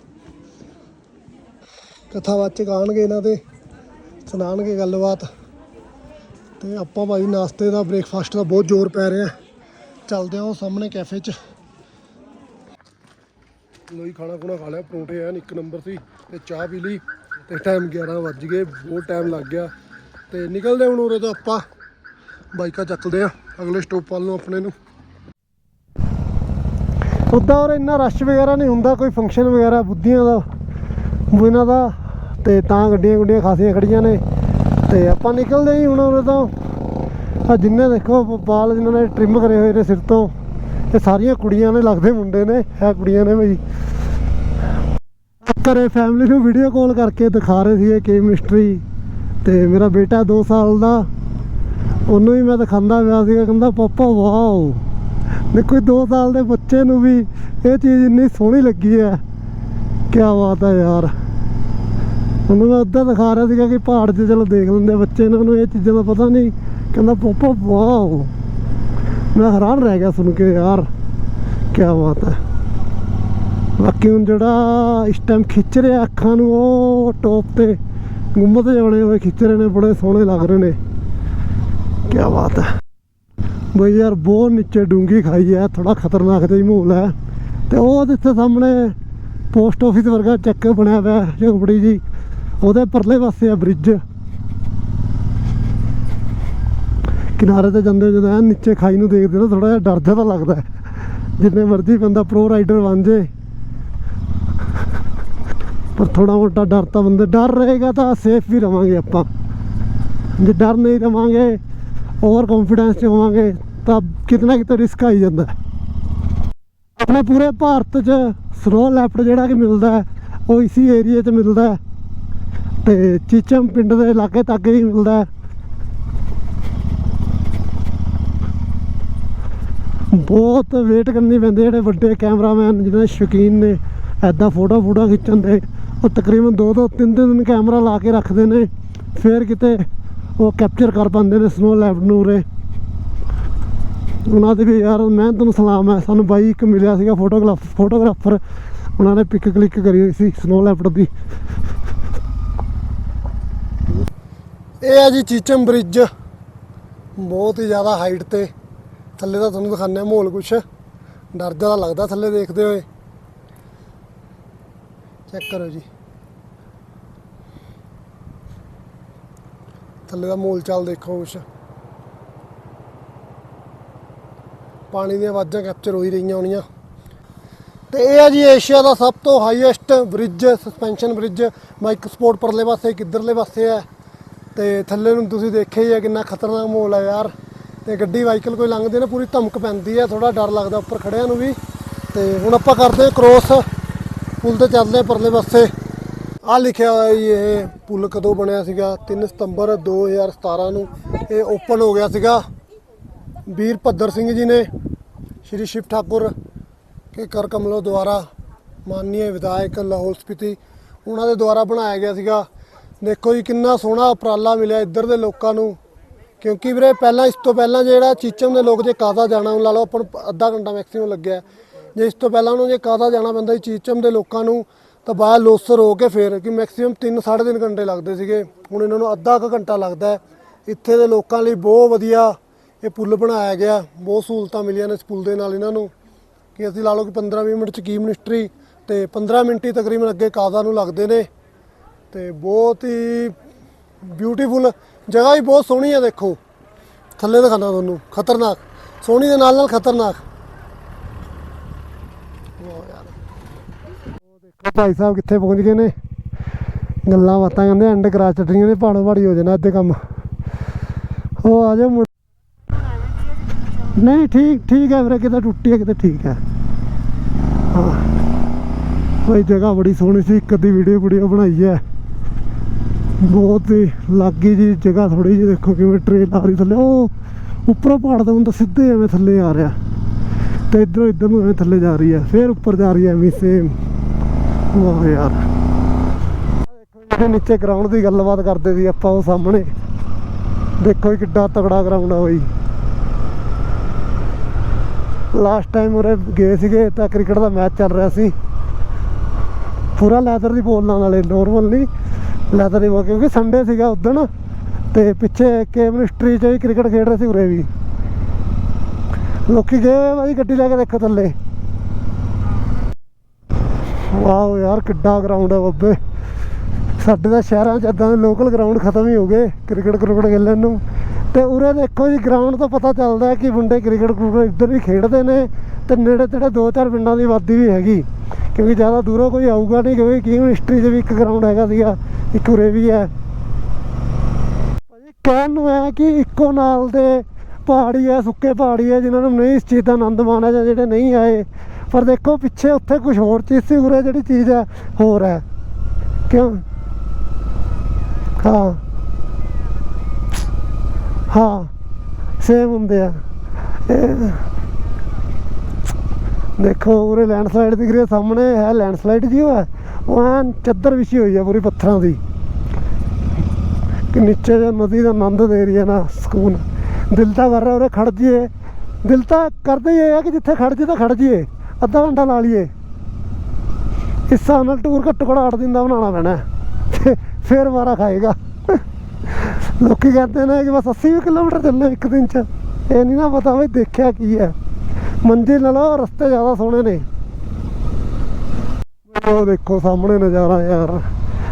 ਕਥਾ ਵਾਚਕ ਆਣਗੇ ਇਹਨਾਂ ਦੇ ਸੁਣਾਣਗੇ ਗੱਲਬਾਤ। ਤੇ ਆਪਾਂ ਭਾਈ ਨਾਸਤੇ ਦਾ ਬ੍ਰੇਕਫਾਸਟ ਦਾ ਬਹੁਤ ਜ਼ੋਰ ਪੈ ਰਿਹਾ ਚੱਲਦੇ ਆ ਉਹ ਸਾਹਮਣੇ ਕੈਫੇ 'ਚ। ਲੋਈ ਖਾਣਾ ਖੁਣਾ ਖਾ ਲਿਆ ਪਰੌਂਠੇ ਐਨ ਇੱਕ ਨੰਬਰ ਸੀ ਤੇ ਚਾਹ ਪੀ ਲਈ ਤੇ ਟਾਈਮ 11 ਵੱਜ ਗਏ ਬਹੁਤ ਟਾਈਮ ਲੱਗ ਗਿਆ। ਤੇ ਨਿਕਲਦੇ ਹੁਣ ਉਰੇ ਤੋਂ ਆਪਾਂ। ਬਾਈਕਾਂ ਚੱਕਦੇ ਆ। ਅਗਲੇ ਸਟਾਪ ਵੱਲ ਨੂੰ ਆਪਣੇ ਨੂੰ। ਉੱਦਾਂ ਔਰ ਇੰਨਾ ਰਸ਼ ਵਗੈਰਾ ਨਹੀਂ ਹੁੰਦਾ, ਕੋਈ ਫੰਕਸ਼ਨ ਵਗੈਰਾ, ਬੁੱਧੀਆਂ ਦਾ ਇਹਨਾਂ ਦਾ। ਤੇ ਤਾਂ ਗੱਡੀਆਂ ਗੁੱਡੀਆਂ ਖਾਸੀਆਂ ਖੜੀਆਂ ਨੇ। ਤੇ ਆਪਾਂ ਨਿਕਲਦੇ ਹੀ ਹੁਣ ਉਰੇ ਤੋਂ। ਆ ਜਿੰਨੇ ਦੇਖੋ ਬਾਲ ਜਿਨ੍ਹਾਂ ਨੇ ਟ੍ਰਿਮ ਕਰੇ ਹੋਏ ਨੇ ਸਿਰ ਤੋਂ, ਇਹ ਸਾਰੀਆਂ ਕੁੜੀਆਂ ਨੇ, ਲੱਗਦੇ ਮੁੰਡੇ ਨੇ, ਇਹ ਕੁੜੀਆਂ ਨੇ ਭਾਈ ਘਰੇ ਫੈਮਿਲੀ ਨੂੰ ਵੀਡੀਓ ਕਾਲ ਕਰਕੇ ਦਿਖਾ ਰਹੇ ਸੀ ਇਹ ਕੇ ਮਿਸਟਰੀ ਤੇ ਮੇਰਾ ਬੇਟਾ 2 ਸਾਲ ਦਾ, ਉਹਨੂੰ ਵੀ ਮੈਂ ਦਿਖਾਉਂਦਾ ਪਿਆ ਸੀਗਾ, ਕਹਿੰਦਾ, ਪਾਪਾ, ਵਾਓ। ਦੇਖੋ 2 ਸਾਲ ਦੇ ਬੱਚੇ ਨੂੰ ਵੀ ਇਹ ਚੀਜ਼ ਇੰਨੀ ਸੋਹਣੀ ਲੱਗੀ ਹੈ। ਕੀ ਬਾਤ ਹੈ ਯਾਰ। ਉਹਨੂੰ ਮੈਂ ਉੱਦਾਂ ਦਿਖਾ ਰਿਹਾ ਸੀਗਾ ਕਿ ਪਹਾੜ 'ਚ ਚਲੋ ਦੇਖ ਲੈਂਦੇ ਬੱਚੇ ਨੂੰ, ਉਹਨੂੰ ਇਹ ਚੀਜ਼ਾਂ ਦਾ ਪਤਾ ਨਹੀਂ। ਕਹਿੰਦਾ, ਪਾਪਾ, ਵਾਓ। ਮੈਂ ਹੈਰਾਨ ਰਹਿ ਗਿਆ ਸੁਣ ਕੇ, ਯਾਰ ਕੀ ਬਾਤ ਹੈ। ਬਾਕੀ ਹੁਣ ਜਿਹੜਾ ਇਸ ਟਾਈਮ ਖਿੱਚ ਰਿਹਾ ਅੱਖਾਂ ਨੂੰ, ਉਹ ਟੋਪ ਤੇ ਗੁੰਮਤ ਜਿਹੇ ਬਣੇ ਹੋਏ, ਖਿੱਚ ਰਹੇ ਨੇ, ਬੜੇ ਸੋਹਣੇ ਲੱਗ ਰਹੇ ਨੇ। ਕੀ ਬਾਤ ਹੈ। ਬਈ ਯਾਰ, ਬਹੁਤ ਨੀਚੇ ਡੂੰਗੀ ਖਾਈ ਹੈ ਥੋੜਾ ਖਤਰਨਾਕ ਜਿਹਾ ਮਾਹੌਲ ਹੈ। ਤੇ ਉਹ ਜਿੱਥੇ ਸਾਹਮਣੇ ਪੋਸਟ ਆਫਿਸ ਵਰਗਾ ਚੱਕ ਬਣਿਆ ਹੋਇਆ ਝੋਪੜੀ ਜੀ ਉਹਦੇ ਪਰਲੇ ਪਾਸੇ ਆ ਬ੍ਰਿਜ। ਕਿਨਾਰੇ ਤੇ ਜਾਂਦੇ ਜਦੋਂ ਐ ਨੀਚੇ ਖਾਈ ਨੂੰ ਦੇਖਦੇ ਨਾ ਥੋੜਾ ਜਿਹਾ ਡਰ ਜਿਹਾ ਤਾਂ ਲੱਗਦਾ ਜਿੰਨੇ ਮਰਜ਼ੀ ਬੰਦਾ ਪ੍ਰੋ ਰਾਈਡਰ ਬਣ ਜੇ। ਪਰ ਥੋੜਾ ਮੋਟਾ ਡਰ ਤਾਂ ਬੰਦੇ, ਡਰ ਰਹੇਗਾ ਤਾਂ ਸੇਫ ਵੀ ਰਵਾਂਗੇ ਆਪਾਂ। ਜੇ ਡਰ ਨਹੀਂ ਰਵਾਂਗੇ ਓਵਰ ਕੌਨਫੀਡੈਂਸ ਚ ਹੋਵਾਂਗੇ, ਤਾਂ ਕਿਤਨਾ ਕਿਤੇ ਰਿਸਕ ਆਈ ਜਾਂਦਾ। ਆਪਣੇ ਪੂਰੇ ਭਾਰਤ 'ਚ ਸਨੋ ਲੈਫਟ ਜਿਹੜਾ ਕਿ ਮਿਲਦਾ ਉਹ ਇਸੀ ਏਰੀਏ 'ਚ ਮਿਲਦਾ ਹੈ। ਤੇ ਚੀਚਮ ਪਿੰਡ ਦੇ ਇਲਾਕੇ ਤੱਕ ਹੀ ਮਿਲਦਾ ਬਹੁਤ ਵੇਟ ਕਰਨੀ ਪੈਂਦੀ ਜਿਹੜੇ ਵੱਡੇ ਕੈਮਰਾਮੈਨ ਜਿਹਨਾਂ ਸ਼ੌਕੀਨ ਨੇ ਐਦਾਂ ਫੋਟੋ ਫੋਟੋ ਖਿੱਚਣ ਦੇ। ਉਹ ਤਕਰੀਬਨ 2 ਦੋ 3 ਦਿਨ ਕੈਮਰਾ ਲਾ ਕੇ ਰੱਖਦੇ ਨੇ। ਫਿਰ ਕਿਤੇ ਉਹ ਕੈਪਚਰ ਕਰ ਪਾਉਂਦੇ ਨੇ ਸਨੋ ਲੈਪਟ ਨੂੰ ਉਰੇ। ਉਹਨਾਂ ਦੇ ਵੀ ਯਾਰ ਮਿਹਨਤ ਨੂੰ ਸਲਾਮ ਹੈ। ਸਾਨੂੰ ਬਾਈ ਇੱਕ ਮਿਲਿਆ ਸੀਗਾ ਫੋਟੋਗ੍ਰਾਫ ਫੋਟੋਗ੍ਰਾਫਰ ਉਹਨਾਂ ਨੇ ਪਿਕ ਕਲਿੱਕ ਕਰੀ ਹੋਈ ਸੀ ਸਨੋ ਲੈਪਟ ਦੀ। ਇਹ ਹੈ ਜੀ ਚੀਚਮ ਬ੍ਰਿਜ ਬਹੁਤ ਹੀ ਜ਼ਿਆਦਾ ਹਾਈਟ ਤੇ। ਥੱਲੇ ਦਾ ਤੁਹਾਨੂੰ ਦਿਖਾਉਂਦੇ ਹਾਂ ਮਾਹੌਲ ਕੁਛ। ਡਰ ਜਿਹਾ ਲੱਗਦਾ ਥੱਲੇ ਦੇਖਦੇ ਹੋਏ। ਚੈੱਕ ਕਰੋ ਜੀ। ਥੱਲੇ ਦਾ ਮਾਹੌਲ ਚਾਲ ਦੇਖੋ ਕੁਛ। ਪਾਣੀ ਦੀਆਂ ਆਵਾਜ਼ਾਂ ਕੈਪਚਰ ਹੋ ਹੀ ਰਹੀਆਂ ਹੋਣੀਆਂ। ਤੇ ਇਹ ਆ ਜੀ ਏਸ਼ੀਆ ਦਾ ਸਭ ਤੋਂ highest bridge suspension bridge mike support ਪਰਲੇ ਪਾਸੇ ਕਿੱਧਰਲੇ ਪਾਸੇ ਹੈ ਤੇ ਥੱਲੇ ਨੂੰ ਤੁਸੀਂ ਦੇਖਿਆ ਹੀ ਹੈ ਕਿੰਨਾ ਖਤਰਨਾਕ ਮਾਹੌਲ ਹੈ ਯਾਰ। ਤੇ ਗੱਡੀ ਵਾਹੀਕਲ ਕੋਈ ਲੰਘਦੇ ਨਾ, ਪੂਰੀ ਧਮਕ ਪੈਂਦੀ ਹੈ ਥੋੜਾ ਡਰ ਲੱਗਦਾ ਉੱਪਰ ਖੜਿਆਂ ਨੂੰ ਵੀ। ਤੇ ਹੁਣ ਆਪਾਂ ਕਰਦੇ ਕ੍ਰੋਸ ਪੁਲ ਤੇ ਚੱਲਦੇ ਹਾਂ ਪਰਲੇ ਪਾਸੇ। ਆ ਲਿਖਿਆ ਹੋਇਆ ਜੀ, ਇਹ ਪੁਲ ਕਦੋਂ ਬਣਿਆ ਸੀਗਾ? 3 ਸਤੰਬਰ 2017 ਨੂੰ ਇਹ ਓਪਨ ਹੋ ਗਿਆ ਸੀਗਾ। ਵੀਰ ਭੱਦਰ ਸਿੰਘ ਜੀ ਨੇ, ਸ਼੍ਰੀ ਸ਼ਿਵ ਠਾਕੁਰ ਕੇ ਕਰ ਕਮਲੋ ਦੁਆਰਾ ਮਾਨਨੀय ਵਿਧਾਇਕ ਲਾਹੌਲ ਸਪੀਤੀ, ਉਹਨਾਂ ਦੇ ਦੁਆਰਾ ਬਣਾਇਆ ਗਿਆ ਸੀਗਾ। ਦੇਖੋ ਜੀ, ਕਿੰਨਾ ਸੋਹਣਾ ਉਪਰਾਲਾ ਮਿਲਿਆ ਇੱਧਰ ਦੇ ਲੋਕਾਂ ਨੂੰ। ਕਿਉਂਕਿ ਵੀਰੇ, ਪਹਿਲਾਂ ਇਸ ਤੋਂ ਪਹਿਲਾਂ ਜਿਹੜਾ ਚੀਚਮ ਦੇ ਲੋਕ ਜੇ ਕਾਦਾ ਜਾਣਾ ਉਹ ਲਾ ਲਓ, ਆਪਾਂ ਅੱਧਾ ਘੰਟਾ ਮੈਕਸਿਮਮ ਲੱਗਿਆ। ਜੇ ਇਸ ਤੋਂ ਪਹਿਲਾਂ ਉਹਨੂੰ ਜੇ ਕਾਦਾ ਜਾਣਾ ਪੈਂਦਾ ਸੀ ਚੀਚਮ ਦੇ ਲੋਕਾਂ ਨੂੰ ਤਾਂ ਬਾਹਰ ਲੋਸਰ ਹੋ ਕੇ ਫੇਰ ਕਿ ਮੈਕਸਿਮਮ 3 3.5 ਘੰਟੇ ਲੱਗਦੇ ਸੀਗੇ। ਹੁਣ ਇਹਨਾਂ ਨੂੰ ਅੱਧਾ ਕੁ ਘੰਟਾ ਲੱਗਦਾ ਹੈ। ਇੱਥੇ ਦੇ ਲੋਕਾਂ ਲਈ ਬਹੁਤ ਵਧੀਆ ਇਹ ਪੁਲ ਬਣਾਇਆ ਗਿਆ। ਬਹੁਤ ਸਹੂਲਤਾਂ ਮਿਲੀਆਂ ਨੇ ਇਸ ਪੁਲ ਦੇ ਨਾਲ ਇਹਨਾਂ ਨੂੰ। ਕਿ ਅਸੀਂ ਲਾ ਲਓ ਕਿ 15-20 ਮਿੰਟ ਚ ਕੀ ਮਿਨਿਸਟਰੀ ਤੇ 15 ਮਿੰਟ ਹੀ ਤਕਰੀਬਨ ਅੱਗੇ ਕਾਜ਼ਾ ਨੂੰ ਲੱਗਦੇ ਨੇ। ਤੇ ਬਹੁਤ ਹੀ ਬਿਊਟੀਫੁਲ ਜਗ੍ਹਾ ਵੀ ਬਹੁਤ ਸੋਹਣੀ ਹੈ ਦੇਖੋ। ਥੱਲੇ ਦਿਖਾਣਾ ਤੁਹਾਨੂੰ, ਖਤਰਨਾਕ। ਸੋਹਣੀ ਦੇ ਨਾਲ ਨਾਲ ਖਤਰਨਾਕ ਵਾਹ ਯਾਰ ਉਹ ਦੇਖੋ ਭਾਈ ਸਾਹਿਬ ਕਿੱਥੇ ਪਹੁੰਚ ਗਏ ਨੇ? ਗੱਲਾਂ ਬਾਤਾਂ ਕਹਿੰਦੇ ਐਂਡ ਕਰਾ ਚੱਟਣੀਆਂ ਨੇ ਪਹਾੜੋਂ ਪਹਾੜੀ ਹੋ ਜਾਣਾ ਅੱਧੇ ਕੰਮ। ਉਹ ਆ ਜਾਓ ਨਹੀਂ, ਠੀਕ ਠੀਕ ਹੈ ਵੀਰੇ, ਕਿਤੇ ਟੁੱਟੀ ਹੈ, ਕਿਤੇ ਠੀਕ ਹੈ। ਹਾਂ। ਜਗ੍ਹਾ ਬੜੀ ਸੋਹਣੀ ਸੀ, ਇੱਕ ਅੱਧੀ ਵੀਡੀਓ ਵੀਡੀਓ ਬਣਾਈ ਹੈ। ਬਹੁਤ ਹੀ ਲੱਗੀ ਜੀ ਜਗ੍ਹਾ ਥੋੜੀ ਜਿਹੀ, ਦੇਖੋ ਕਿਵੇਂ ਟ੍ਰੇਨ ਆ ਰਹੀ ਥੱਲੇ। ਉਹ ਉੱਪਰੋਂ ਪਹਾੜ ਤੋਂ ਹੁੰਦਾ ਸਿੱਧੇ ਐਵੇਂ ਥੱਲੇ ਆ ਰਿਹਾ। ਤੇ ਇਧਰੋਂ ਇਧਰ ਨੂੰ ਐਵੇਂ ਥੱਲੇ ਜਾ ਰਹੀ ਹੈ, ਫੇਰ ਉੱਪਰ ਜਾ ਰਹੀ ਹੈ, ਐਵੇਂ ਸੇਮ ਵਾਹ ਯਾਰ। ਜਿਹੜੇ ਨੀਚੇ ਗਰਾਊਂਡ ਦੀ ਗੱਲਬਾਤ ਕਰਦੇ ਸੀ ਆਪਾਂ ਉਹ ਸਾਹਮਣੇ। ਦੇਖੋ ਕਿੱਡਾ ਤਕੜਾ ਗਰਾਊਂਡ ਆ ਬਈ। ਲਾਸਟ ਟਾਈਮ ਉਰੇ ਗਏ ਸੀਗੇ ਤਾਂ ਕ੍ਰਿਕਟ ਦਾ ਮੈਚ ਚੱਲ ਰਿਹਾ ਸੀ। ਪੂਰਾ ਲੈਦਰ ਦੀ ਬੋਲ ਨਾਲ ਨਾਲੇ ਨੋਰਮਲ ਨਹੀਂ। ਲੈਦਰ ਦੀ ਬੋਲ ਕਿਉਂਕਿ ਸੰਡੇ ਸੀਗਾ ਉਦੋਂ ਤੇ ਪਿੱਛੇ ਕੇ ਮਿਨਿਸਟਰੀ 'ਚ ਵੀ ਕ੍ਰਿਕਟ ਖੇਡ ਰਹੇ ਸੀ ਉਰੇ ਵੀ। ਲੋਕੀ ਗਏ ਹੋਏ ਗੱਡੀ ਲੈ ਕੇ ਦੇਖੋ ਥੱਲੇ। ਵਾਓ ਯਾਰ, ਕਿੱਡਾ ਗਰਾਊਂਡ ਹੈ ਬੱਬੇ। ਸਾਡੇ ਤਾਂ ਸ਼ਹਿਰਾਂ 'ਚ ਇਦਾਂ ਦੇ ਲੋਕਲ ਗਰਾਊਂਡ ਖਤਮ ਹੀ ਹੋ ਗਏ, ਕ੍ਰਿਕਟ ਕ੍ਰਿਕਟ ਖੇਲਣ ਨੂੰ। ਤੇ ਉਰੇ ਦੇਖੋ ਜੀ ਗਰਾਊਂਡ ਤੋਂ ਪਤਾ ਚੱਲਦਾ ਕਿ ਮੁੰਡੇ ਕ੍ਰਿਕਟ ਕ੍ਰਿਕਟ ਇੱਧਰ ਵੀ ਖੇਡਦੇ ਨੇ ਤੇ ਨੇੜੇ ਤੇੜੇ ਦੋ ਚਾਰ ਪਿੰਡਾਂ ਦੀ ਆਬਾਦੀ ਵੀ ਹੈਗੀ। ਕਿਉਂਕਿ ਜ਼ਿਆਦਾ ਦੂਰੋਂ ਕੋਈ ਆਊਗਾ ਨਹੀਂ, ਕਿਉਂਕਿ ਕੀ ਹਿਸਟਰੀ 'ਚ ਵੀ ਇੱਕ ਗਰਾਊਂਡ ਹੈਗਾ ਸੀਗਾ, ਇੱਕ ਉਰੇ ਵੀ ਹੈ। ਭਾਜੀ, ਕਹਿਣ ਨੂੰ ਹੈ ਕਿ ਇੱਕੋ ਨਾਲ ਦੇ ਪਹਾੜੀ ਹੈ, ਸੁੱਕੇ ਪਹਾੜੀ ਹੈ, ਜਿਨ੍ਹਾਂ ਨੂੰ ਨਹੀਂ ਇਸ ਚੀਜ਼ ਦਾ ਆਨੰਦ ਮਾਣਿਆ ਜਾਂ ਜਿਹੜੇ ਨਹੀਂ ਆਏ। ਪਰ ਦੇਖੋ ਪਿੱਛੇ ਉੱਥੇ ਕੁਝ ਹੋਰ ਚੀਜ਼ ਸੀ, ਉਰੇ ਜਿਹੜੀ ਚੀਜ਼ ਹੈ, ਹੋਰ ਹੈ। ਕਿਉਂ? ਹਾਂ। ਹਾਂ ਸੇਮ ਹੁੰਦੇ ਆ। ਇਹ ਦੇਖੋ, ਉਰੇ ਲੈਂਡਸਲਾਈਡ ਦਿਖ ਰਹੀ ਹੈ, ਸਾਹਮਣੇ ਹੈ ਲੈਂਡਸਲਾਈਡ ਜੀ ਉਹ ਹੈ। ਉਹ ਐਨ ਚੱਦਰ ਵਿਛੀ ਹੋਈ ਹੈ ਪੂਰੀ ਪੱਥਰਾਂ ਦੀ। ਕਿ ਨੀਚੇ ਜੋ ਨਦੀ ਦਾ ਆਨੰਦ ਦੇ ਰਹੀ ਹੈ ਨਾ, ਸਕੂਨ। ਦਿਲ ਤਾਂ ਕਰ ਰਿਹਾ, ਉਰੇ ਖੜ ਜੀਏ ਦਿਲ ਤਾਂ ਕਰਦੇ ਹੀ ਇਹ ਹੈ ਕਿ ਜਿੱਥੇ ਖੜ ਜੀ ਤਾਂ ਖੜ ਜੀਏ ਅੱਧਾ ਘੰਟਾ ਲਾ ਲਈਏ। ਇਸ ਹਿਸਾਬ ਨਾਲ ਟੂਰ ਘੱਟੋ ਘੱਟ 8 ਦਿਨ ਦਾ ਬਣਾਉਣਾ ਪੈਣਾ। ਹੈ। ਮਾਰਾ ਖਾਏਗਾ। ਲੋਕੀ ਕਹਿੰਦੇ ਨੇ ਕਿ ਬਸ 80 ਕਿਲੋਮੀਟਰ ਚੱਲੋ ਇੱਕ ਦਿਨ ਚ। ਇਹ ਨਹੀਂ ਨਾ ਪਤਾ ਵੀ ਦੇਖਿਆ ਕੀ ਹੈ। ਮੰਜ਼ਿਲ ਨਾਲੋਂ ਰਸਤੇ ਜ਼ਿਆਦਾ ਸੋਹਣੇ ਨੇ। ਉਹ ਦੇਖੋ ਸਾਹਮਣੇ ਨਜ਼ਾਰਾ ਯਾਰ।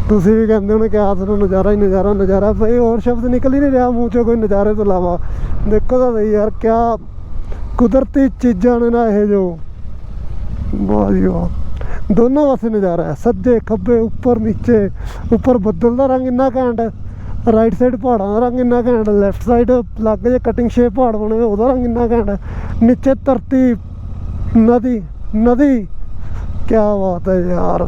ਤੁਸੀਂ ਵੀ ਕਹਿੰਦੇ ਹੋ ਕਿ ਆਹ ਤੁਹਾਨੂੰ ਨਜ਼ਾਰਾ ਹੀ ਨਜ਼ਾਰਾ ਨਜ਼ਾਰਾ ਭਾਈ ਹੋਰ ਸ਼ਬਦ ਨਿਕਲ ਹੀ ਨਹੀਂ ਰਿਹਾ ਮੂੰਹ ਚੋਂ ਕੋਈ ਨਜ਼ਾਰੇ ਤੋਂ ਇਲਾਵਾ। ਦੇਖੋ ਤਾਂ ਸਹੀ ਯਾਰ, ਕਿਆ ਕੁਦਰਤੀ ਚੀਜ਼ਾਂ ਨੇ ਨਾ ਇਹ ਜੋ। ਵਾਹ ਜੀ ਵਾਹ। ਦੋਨੋਂ ਪਾਸੇ ਨਜ਼ਾਰਾ ਹੈ। ਸੱਜੇ ਖੱਬੇ ਉੱਪਰ ਨੀਚੇ। ਉੱਪਰ ਬੱਦਲ ਦਾ ਰੰਗ ਇੰਨਾ ਘੈਂਟ ਰਾਈਟ ਸਾਈਡ ਪਹਾੜਾਂ ਦਾ ਰੰਗ ਇੰਨਾ ਘੈਂਟ ਲੈਫਟ ਸਾਈਡ ਲੱਗ ਜੇ ਕਟਿੰਗ ਸ਼ੇਪ ਪਹਾੜ ਬਣੇ ਹੋਏ, ਉਹਦਾ ਰੰਗ ਇੰਨਾ ਘੈਂਟ ਨੀਚੇ ਧਰਤੀ ਨਦੀ ਨਦੀ। ਕੀ ਬਾਤ ਹੈ ਯਾਰ।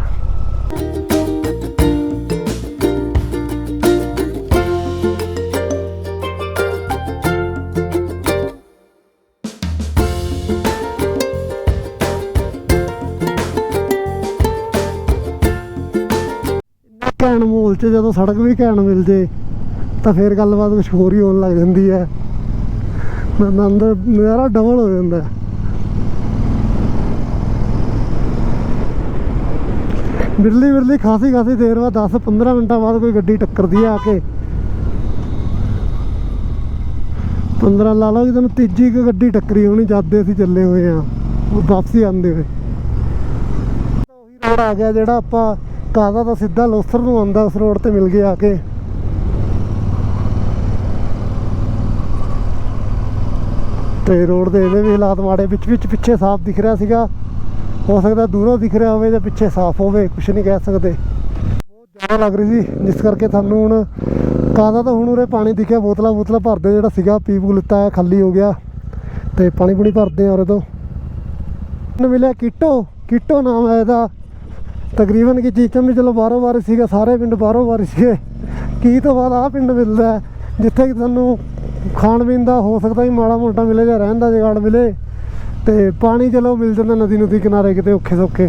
ਘੈਂਟ ਮਾਹੌਲ 'ਚ ਜਦੋਂ ਸੜਕ ਵੀ ਘੈਂਟ ਮਿਲ ਜੇ ਤਾਂ ਫਿਰ ਗੱਲਬਾਤ ਕੁਝ ਹੋਰ ਹੀ ਹੋਣ ਲੱਗ ਜਾਂਦੀ ਹੈ। ਆਨੰਦ ਨਜ਼ਾਰਾ ਡਬਲ ਹੋ ਜਾਂਦਾ ਬਿਰਲੀ ਬਿਰਲੀ, ਖਾਸੀ ਖਾਸੀ ਦੇਰ ਬਾਅਦ 10 15 ਮਿੰਟਾਂ ਬਾਅਦ ਕੋਈ ਗੱਡੀ ਟੱਕਰਦੀ ਹੈ ਆ ਕੇ। 15 ਲਾ ਲਓ ਜਦੋਂ ਤੀਜੀ ਕੁ ਗੱਡੀ ਟੱਕਰੀ ਹੋਣੀ, ਜਦ ਦੇ ਅਸੀਂ ਚੱਲੇ ਹੋਏ ਆ ਉਹ ਵਾਪਸੀ ਆਉਂਦੇ ਹੋਏ। ਉਹੀ ਰੋਡ ਆ ਗਿਆ ਜਿਹੜਾ ਆਪਾਂ ਕਾਦਾ ਤਾਂ ਸਿੱਧਾ ਲੋਸਰ ਨੂੰ ਆਉਂਦਾ ਉਸ ਰੋਡ ਤੇ ਮਿਲ ਗਿਆ ਆ ਕੇ। ਤੇ ਰੋਡ ਦੇ ਇਹਦੇ ਵੀ ਹਾਲਾਤ ਮਾੜੇ, ਵਿੱਚ ਵਿੱਚ, ਪਿੱਛੇ ਸਾਫ਼ ਦਿਖ ਰਿਹਾ ਸੀਗਾ। ਹੋ ਸਕਦਾ ਦੂਰੋਂ ਦਿਖ ਰਿਹਾ ਹੋਵੇ ਜਾਂ ਪਿੱਛੇ ਸਾਫ਼ ਹੋਵੇ ਕੁਝ ਨਹੀਂ ਕਹਿ ਸਕਦੇ। ਬਹੁਤ ਜ਼ਿਆਦਾ ਲੱਗ ਰਹੀ ਸੀ, ਜਿਸ ਕਰਕੇ ਸਾਨੂੰ ਹੁਣ ਕਾਦਾ ਤਾਂ ਹੁਣ ਉਰੇ ਪਾਣੀ ਦਿਖਿਆ, ਬੋਤਲਾਂ ਬੋਤਲਾਂ ਭਰਦੇ ਜਿਹੜਾ ਸੀਗਾ, ਪੀ ਪੂ ਲਿੱਤਾ ਹੈ ਖਾਲੀ ਹੋ ਗਿਆ। ਤੇ ਪਾਣੀ ਪੂਣੀ ਭਰਦੇ ਆ ਉਰੇ ਤੋਂ। ਮਿਲਿਆ ਕਿਟੋ ਕਿਟੋ ਨਾਮ ਹੈ ਇਹਦਾ। ਤਕਰੀਬਨ ਕਿ ਚੀਚਮ ਵੀ ਚਲੋ ਬਾਹਰੋਂ ਬਾਹਰ ਸੀਗਾ, ਸਾਰੇ ਪਿੰਡ ਬਾਹਰੋਂ ਬਾਹਰ ਸੀਗੇ। ਕੀ ਤੋਂ ਬਾਅਦ ਆਹ ਪਿੰਡ ਮਿਲਦਾ ਜਿੱਥੇ ਕਿ ਤੁਹਾਨੂੰ ਖਾਣ ਪੀਣ ਦਾ ਹੋ ਸਕਦਾ ਵੀ ਮਾੜਾ ਮੋਟਾ ਮਿਲੇ ਜਾਂ ਰਹਿਣ ਦਾ ਜਗਾੜ ਮਿਲੇ, ਤੇ ਪਾਣੀ ਚਲੋ ਮਿਲ ਜਾਂਦਾ ਨਦੀ ਨਦੀ ਕਿਨਾਰੇ ਕਿਤੇ ਔਖੇ ਸੌਖੇ।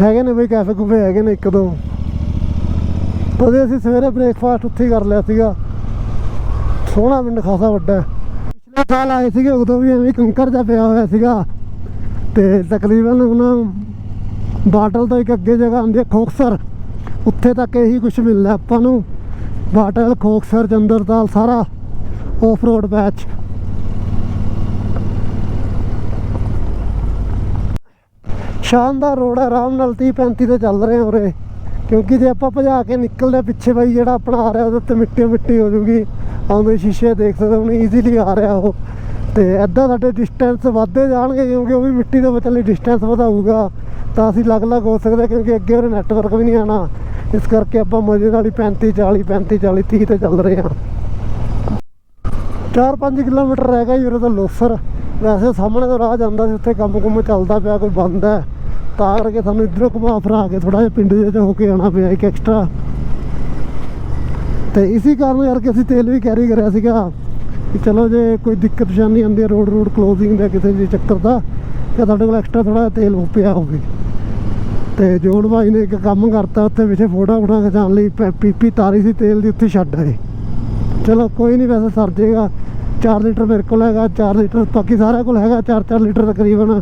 ਹੈਗੇ ਨੇ ਬਈ ਕੈਫੇ ਕੁਫੇ ਹੈਗੇ ਨੇ ਇੱਕ ਦੋ। ਉਹਦੇ ਅਸੀਂ ਸਵੇਰੇ ਬ੍ਰੇਕਫਾਸਟ ਉੱਥੇ ਹੀ ਕਰ ਲਿਆ ਸੀਗਾ। ਸੋਹਣਾ ਪਿੰਡ, ਖਾਸਾ ਵੱਡਾ ਪਿਛਲੇ ਸਾਲ ਆਏ ਸੀਗੇ, ਉਦੋਂ ਵੀ ਐਵੇਂ ਕੰਕਰ ਜਿਹਾ ਪਿਆ ਹੋਇਆ ਸੀਗਾ। ਤੇ ਤਕਰੀਬਨ ਉਹਨਾਂ ਬਾਟਲ ਤੋਂ ਇੱਕ ਅੱਗੇ ਜਗ੍ਹਾ ਆਉਂਦੀ ਹੈ ਖੋਕਸਰ ਉੱਥੇ ਤੱਕ ਇਹੀ ਕੁਝ ਮਿਲਦਾ ਆਪਾਂ ਨੂੰ। ਬਾਟਲ ਖੋਕਸਰ ਚੰਦਰਤਾਲ ਸਾਰਾ ਆਫ ਰੋਡ ਬੈਚ ਸ਼ਾਨਦਾਰ ਰੋਡ ਹੈ, ਆਰਾਮ ਨਾਲ 30 35 ਤੇ ਚੱਲ ਰਹੇ ਹਾਂ ਉਰੇ। ਕਿਉਂਕਿ ਜੇ ਆਪਾਂ ਭਜਾ ਕੇ ਨਿਕਲਦੇ ਹਾਂ ਪਿੱਛੇ ਬਾਈ, ਜਿਹੜਾ ਆਪਣਾ ਆ ਰਿਹਾ ਉਹਦੇ ਉੱਤੇ ਮਿੱਟੀ ਮਿੱਟੀ ਹੋ ਜੂਗੀ। ਆਉਂਦੇ ਸ਼ੀਸ਼ੇ ਦੇਖ ਸਕਦੇ ਹੋ ਈਜ਼ੀਲੀ ਆ ਰਿਹਾ ਉਹ। ਤੇ ਐਦਾਂ ਸਾਡੇ ਡਿਸਟੈਂਸ ਵੱਧਦੇ ਜਾਣਗੇ ਕਿਉਂਕਿ ਉਹ ਵੀ ਮਿੱਟੀ ਤੋਂ ਬਚਣ ਲਈ ਡਿਸਟੈਂਸ ਵਧਾਊਗਾ। ਤਾਂ ਅਸੀਂ ਅਲੱਗ-ਅਲੱਗ ਹੋ ਸਕਦੇ ਕਿਉਂਕਿ ਅੱਗੇ ਉਹ ਨੈਟਵਰਕ ਵੀ ਨਹੀਂ ਆਣਾ ਇਸ ਕਰਕੇ ਆਪਾਂ ਮਜ਼ੇ ਨਾਲ ਹੀ 35 40 35 40 30 ਤੇ ਚੱਲ ਰਹੇ ਹਾਂ। 4-5 ਕਿਲੋਮੀਟਰ ਰਹਿ ਗਿਆ ਜੀ ਉਰੇ ਤੋਂ ਲੋਸਰ। ਵੈਸੇ ਸਾਹਮਣੇ ਤੋਂ ਰਾਹ ਜਾਂਦਾ ਸੀ, ਉੱਥੇ ਕੰਮ ਕੁੰਮ ਚੱਲਦਾ ਪਿਆ, ਕੋਈ ਬੰਦ ਹੈ। ਤਾਂ ਕਰਕੇ ਸਾਨੂੰ ਇਧਰੋਂ ਘੁਮਾ ਫਰਾ ਕੇ ਥੋੜਾ ਜਿਹਾ ਪਿੰਡ ਜਿਹੇ 'ਚ ਹੋ ਕੇ ਆਉਣਾ ਪਿਆ ਇੱਕ ਐਕਸਟਰਾ ਤੇ ਇਸੇ ਕਾਰਨ ਯਾਰ ਕਿ ਅਸੀਂ ਤੇਲ ਵੀ ਕੈਰੀ ਕਰਿਆ ਸੀਗਾ। ਕਿ ਚਲੋ ਜੇ ਕੋਈ ਦਿੱਕਤ ਪਰੇਸ਼ਾਨੀ ਆਉਂਦੀ ਹੈ ਰੋਡ ਰੋਡ ਕਲੋਜ਼ਿੰਗ ਦਾ ਕਿਸੇ ਵੀ ਚੱਕਰ ਦਾ ਤਾਂ ਤੁਹਾਡੇ ਕੋਲ ਐਕਸਟਰਾ ਥੋੜਾ ਜਿਹਾ ਤੇਲ ਪਿਆ ਹੋਵੇ। ਤੇ ਜੋਨ ਭਾਈ ਨੇ ਇੱਕ ਕੰਮ ਕਰਤਾ ਉੱਥੇ ਪਿੱਛੇ ਫੋਟੋ ਫੋਟੋ ਖਿਚਾਉਣ ਲਈ, ਪੈ- ਪੀਪੀ ਤਾਰੀ ਸੀ ਤੇਲ ਦੀ ਉੱਥੇ ਛੱਡ ਆਏ। ਚਲੋ ਕੋਈ ਨਹੀਂ ਵੈਸੇ ਸਰ ਜੇਗਾ 4 ਲੀਟਰ ਮੇਰੇ ਕੋਲ ਹੈਗਾ 4 ਲੀਟਰ ਬਾਕੀ ਸਾਰਿਆਂ ਕੋਲ ਹੈਗਾ 4-4 ਲੀਟਰ ਤਕਰੀਬਨ।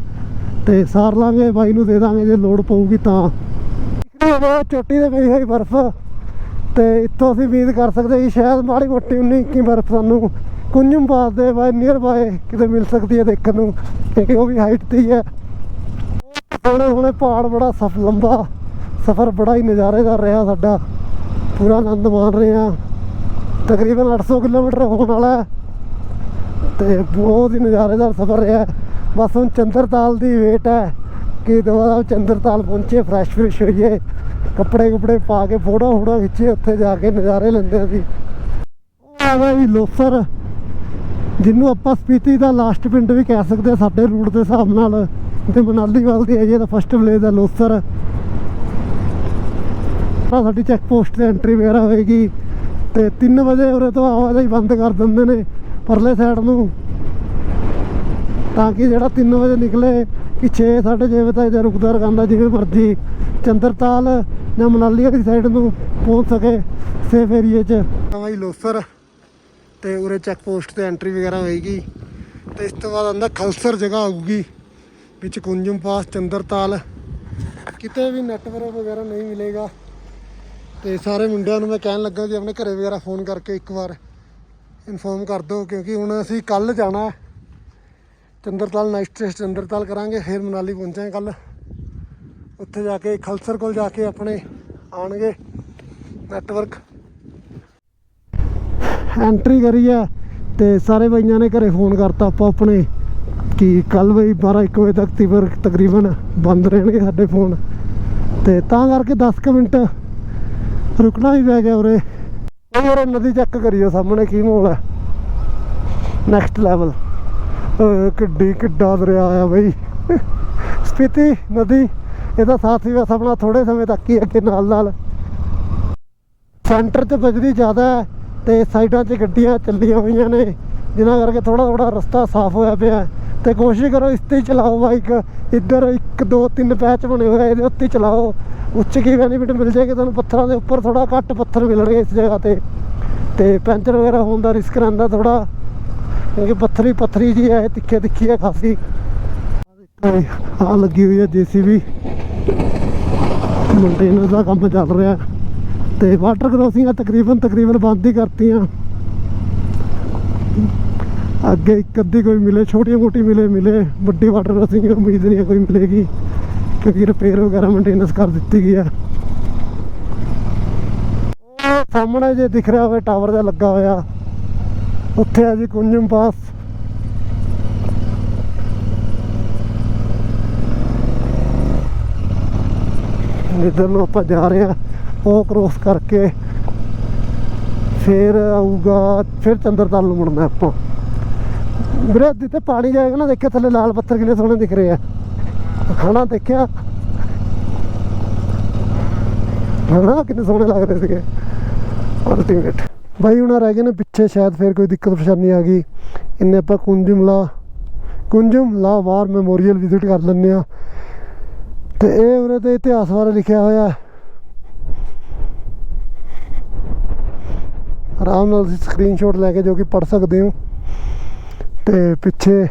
ਤੇ ਸਾਰ ਲਾਂਗੇ, ਬਾਈ ਨੂੰ ਦੇ ਦਾਂਗੇ, ਜੇ ਲੋੜ ਪਊਗੀ ਤਾਂ। ਉਹ ਚੋਟੀ ਤੇ ਪਈ ਹੋਈ ਬਰਫ਼। ਤੇ ਇੱਥੋਂ ਅਸੀਂ ਉਮੀਦ ਕਰ ਸਕਦੇ ਕਿ ਸ਼ਾਇਦ ਮਾੜੀ ਮੋਟੀ 19 21 ਬਰਫ਼ ਸਾਨੂੰ ਕੁੰਜਮ ਪਾਸ ਦੇ ਬਾਏ ਨੀਅਰ ਬਾਏ ਕਿਤੇ ਮਿਲ ਸਕਦੀ ਹੈ ਦੇਖਣ ਨੂੰ, ਕਿਉਂਕਿ ਉਹ ਵੀ ਹਾਈਟ ਤੇ ਹੀ ਹੈ। ਹੁਣੇ ਹੁਣੇ ਪਹਾੜ ਬੜਾ ਸਫ, ਲੰਬਾ ਸਫ਼ਰ ਬੜਾ ਹੀ ਨਜ਼ਾਰੇਦਾਰ ਰਿਹਾ ਸਾਡਾ। ਪੂਰਾ ਆਨੰਦ ਮਾਣ ਰਹੇ ਹਾਂ। ਤਕਰੀਬਨ 800 ਕਿਲੋਮੀਟਰ ਹੋਣ ਵਾਲਾ ਹੈ। ਤੇ ਬਹੁਤ ਹੀ ਨਜ਼ਾਰੇਦਾਰ ਸਫ਼ਰ ਰਿਹਾ ਬਸ ਹੁਣ ਚੰਦਰਤਾਲ ਦੀ ਵੇਟ ਹੈ। ਕਿ ਦੁਬਾਰਾ ਚੰਦਰਤਾਲ ਪਹੁੰਚੇ ਫਰੈਸ਼ ਫਰੈਸ਼ ਹੋਈਏ। ਕੱਪੜੇ ਕੁਪੜੇ ਪਾ ਕੇ, ਫੋਟੋ ਫੋਟੋ ਖਿੱਚੇ ਉੱਥੇ ਜਾ ਕੇ ਨਜ਼ਾਰੇ ਲੈਂਦੇ ਅਸੀਂ। ਉਹ ਹੈਗਾ ਜੀ ਲੋਸਰ। ਜਿਹਨੂੰ ਆਪਾਂ ਸਪੀਤੀ ਦਾ ਲਾਸਟ ਪਿੰਡ ਵੀ ਕਹਿ ਸਕਦੇ ਹਾਂ, ਸਾਡੇ ਰੂਟ ਦੇ ਹਿਸਾਬ ਨਾਲ। ਤੇ ਮਨਾਲੀ ਵੱਲ ਦੀ ਏਰੀਆ ਦਾ ਫਸਟ ਪਲੇਸ ਦਾ ਲੋਸਰ। ਤਾਂ ਸਾਡੀ ਚੈੱਕ ਪੋਸਟ ਤੇ ਐਂਟਰੀ ਵਗੈਰਾ ਹੋਏਗੀ ਤੇ 3 ਵਜੇ ਉਰੇ ਤੋਂ ਆਵਾਜਾਈ ਬੰਦ ਕਰ ਦਿੰਦੇ ਨੇ ਪਰਲੇ ਸਾਈਡ ਨੂੰ। ਤਾਂ ਕਿ ਜਿਹੜਾ 3 ਵਜੇ ਨਿਕਲੇ ਕਿ 6 6:30 ਵਜੇ ਤੱਕ ਜਾਂ ਰੁਕਦਾ ਰਕਾਂਦਾ ਜਿਵੇਂ ਮਰਜ਼ੀ ਚੰਦਰਤਾਲ ਜਾਂ ਮਨਾਲੀ ਵਾਲੀ ਸਾਈਡ ਨੂੰ ਪਹੁੰਚ ਸਕੇ ਸੇਫ ਏਰੀਏ 'ਚ। ਨਵਾਂ ਲੋਸਰ ਤੇ ਉਰੇ ਚੈੱਕ ਪੋਸਟ ਤੇ ਐਂਟਰੀ ਵਗੈਰਾ ਹੋਏਗੀ ਤੇ ਇਸ ਤੋਂ ਬਾਅਦ ਆਂਦਾ ਖਲਸਰ ਜਗ੍ਹਾ ਆਊਗੀ। ਵਿੱਚ ਕੁੰਜਮ ਪਾਸ ਚੰਦਰਤਾਲ ਕਿਤੇ ਵੀ ਨੈਟਵਰਕ ਵਗੈਰਾ ਨਹੀਂ ਮਿਲੇਗਾ। ਤੇ ਸਾਰੇ ਮੁੰਡਿਆਂ ਨੂੰ ਮੈਂ ਕਹਿਣ ਲੱਗਾ ਕਿ ਆਪਣੇ ਘਰੇ ਵਗੈਰਾ ਫੋਨ ਕਰਕੇ ਇੱਕ ਵਾਰ ਇਨਫੋਰਮ ਕਰ ਦਿਓ, ਕਿਉਂਕਿ ਹੁਣ ਅਸੀਂ ਕੱਲ ਜਾਣਾ ਹੈ। ਚੰਦਰਤਾਲ ਨਾਈਟ ਸਟੇ ਚੰਦਰਤਾਲ ਕਰਾਂਗੇ, ਫਿਰ ਮਨਾਲੀ ਪਹੁੰਚਾਂਗੇ ਕੱਲ ਉੱਥੇ ਜਾ ਕੇ ਖਲਸਰ ਕੋਲ ਜਾ ਕੇ ਆਪਣੇ ਆਣਗੇ ਨੈਟਵਰਕ ਐਂਟਰੀ ਕਰੀ ਹੈ ਤੇ ਸਾਰੇ ਬਾਈਆਂ ਨੇ ਘਰੇ ਫੋਨ ਕਰਤਾ, ਆਪਾਂ ਆਪਣੇ ਕਿ ਕੱਲ ਬਈ 12 1 ਵਜੇ ਤੱਕ ਤੀਵਰ ਤਕਰੀਬਨ ਬੰਦ ਰਹਿਣਗੇ ਸਾਡੇ ਫੋਨ। ਤੇ ਤਾਂ ਕਰਕੇ 10 ਕੁ ਮਿੰਟ ਰੁਕਣਾ ਵੀ ਪੈ ਗਿਆ ਉਰੇ। ਉਹ ਉਰੇ ਨਦੀ ਚੈੱਕ ਕਰੀਓ, ਸਾਹਮਣੇ ਕੀ ਮੋਲ ਹੈ? ਨੈਕਸਟ ਲੈਵਲ ਕਿੱਡੀ ਕਿੱਡਾ ਦਰਿਆ ਆ ਬਈ। ਸਪੀਤੀ ਨਦੀ ਇਹਦਾ ਸਾਥ ਵੀ ਬਸ ਆਪਣਾ ਥੋੜੇ ਸਮੇਂ ਤੱਕ ਹੀ ਅੱਗੇ ਨਾਲ ਨਾਲ। ਸੈਂਟਰ 'ਚ ਬਜਰੀ ਜ਼ਿਆਦਾ ਹੈ ਤੇ ਸਾਈਡਾਂ 'ਚ ਗੱਡੀਆਂ ਚੱਲੀਆਂ ਹੋਈਆਂ ਨੇ, ਜਿਨ੍ਹਾਂ ਕਰਕੇ ਥੋੜਾ ਥੋੜਾ ਰਸਤਾ ਸਾਫ਼ ਹੋਇਆ ਪਿਆ ਤੇ ਕੋਸ਼ਿਸ਼ ਕਰੋ ਇਸ ਤੇ ਹੀ ਚਲਾਓ ਬਾਈਕ ਇੱਧਰ ਇੱਕ, ਦੋ, ਤਿੰਨ ਪੈਚ ਬਣੇ ਹੋਏ ਇਹਦੇ ਉੱਤੇ ਹੀ ਚਲਾਓ। ਉੱਚ ਕੀ ਬੈਨੀਫਿਟ ਮਿਲ ਜਾਏਗਾ ਤੁਹਾਨੂੰ? ਪੱਥਰਾਂ ਦੇ ਉੱਪਰ ਥੋੜਾ ਘੱਟ ਪੱਥਰ ਮਿਲਣਗੇ ਇਸ ਜਗ੍ਹਾ ਤੇ। ਤੇ ਪੈਂਚਰ ਵਗੈਰਾ ਹੋਣ ਦਾ ਰਿਸਕ ਰਹਿੰਦਾ ਥੋੜਾ ਕਿਉਂਕਿ ਪੱਥਰੀ ਪੱਥਰੀ ਜੀ ਹੈ ਤਿੱਖੇ ਤਿੱਖੀ ਹੈ ਖਾਸੀ। ਆ ਲੱਗੀ ਹੋਈ ਹੈ ਜੀਸੀਬੀ। ਮੇਨਟੇਨੈਂਸ ਦਾ ਕੰਮ ਚੱਲ ਰਿਹਾ। ਤੇ ਵਾਟਰ ਕ੍ਰੋਸਿੰਗਾਂ ਤਕਰੀਬਨ ਤਕਰੀਬਨ ਬੰਦ ਹੀ ਕਰਤੀਆਂ। ਅੱਗੇ ਇੱਕ ਅੱਧੀ ਕੋਈ ਮਿਲੇ ਛੋਟੀ ਮੋਟੀ ਮਿਲੇ ਮਿਲੇ, ਵੱਡੀ ਵਾਟਰ ਕ੍ਰੋਸਿੰਗ ਉਮੀਦ ਨਹੀਂ ਕੋਈ ਮਿਲੇਗੀ, ਕਿਉਂਕਿ ਰਿਪੇਅਰ ਵਗੈਰਾ ਮੇਨਟੇਨੈਂਸ ਕਰ ਦਿੱਤੀ ਗਈ ਹੈ ਸਾਹਮਣੇ ਜੇ ਦਿਖ ਰਿਹਾ ਹੋਵੇ ਟਾਵਰ ਜਿਹਾ ਲੱਗਾ ਹੋਇਆ। ਉੱਥੇ ਆ ਜੀ ਕੁੰਜਮ ਪਾਸ। ਜਿੱਧਰ ਨੂੰ ਆਪਾਂ ਜਾ ਰਹੇ ਆ, ਉਹ ਕ੍ਰੋਸ ਕਰਕੇ ਫਿਰ ਆਊਗਾ, ਫਿਰ ਚੰਦਰਤਾਲ ਨੂੰ ਮੁੜਨਾ ਆਪਾਂ। ਵੀਰੇ, ਜਿੱਥੇ ਪਾਣੀ ਜਾਏਗਾ ਨਾ, ਦੇਖਿਆ ਥੱਲੇ ਲਾਲ ਪੱਥਰ ਕਿੰਨੇ ਸੋਹਣੇ ਦਿਖ ਰਹੇ ਆ। ਹਣਾ ਦੇਖਿਆ। ਹਣਾ ਕਿੰਨੇ ਸੋਹਣੇ ਲੱਗ ਰਹੇ ਸੀਗੇ। ਅਲਟੀਮੇਟ ਬਾਈ, ਹੁਣ ਰਹਿ ਗਏ ਨੇ ਪਿੱਛੇ, ਸ਼ਾਇਦ ਫਿਰ ਕੋਈ ਦਿੱਕਤ ਪਰੇਸ਼ਾਨੀ ਆ ਗਈ। ਇੰਨੇ ਆਪਾਂ ਕੁੰਜਮਲਾ ਕੁੰਜਮਲਾ ਵਾਰ ਮੈਮੋਰੀਅਲ ਵਿਜ਼ਿਟ ਕਰ ਲੈਂਦੇ ਆ ਤੇ ਇਹ ਉਹਦੇ ਤੇ ਇਤਿਹਾਸ ਬਾਰੇ ਲਿਖਿਆ ਹੋਇਆ ਆਰਾਮ ਨਾਲ ਤੁਸੀਂ ਸਕਰੀਨਸ਼ਾਟ ਲੈ ਕੇ ਜੋ ਕਿ ਪੜ ਸਕਦੇ ਹੋ। ਤੇ ਪਿੱਛੇ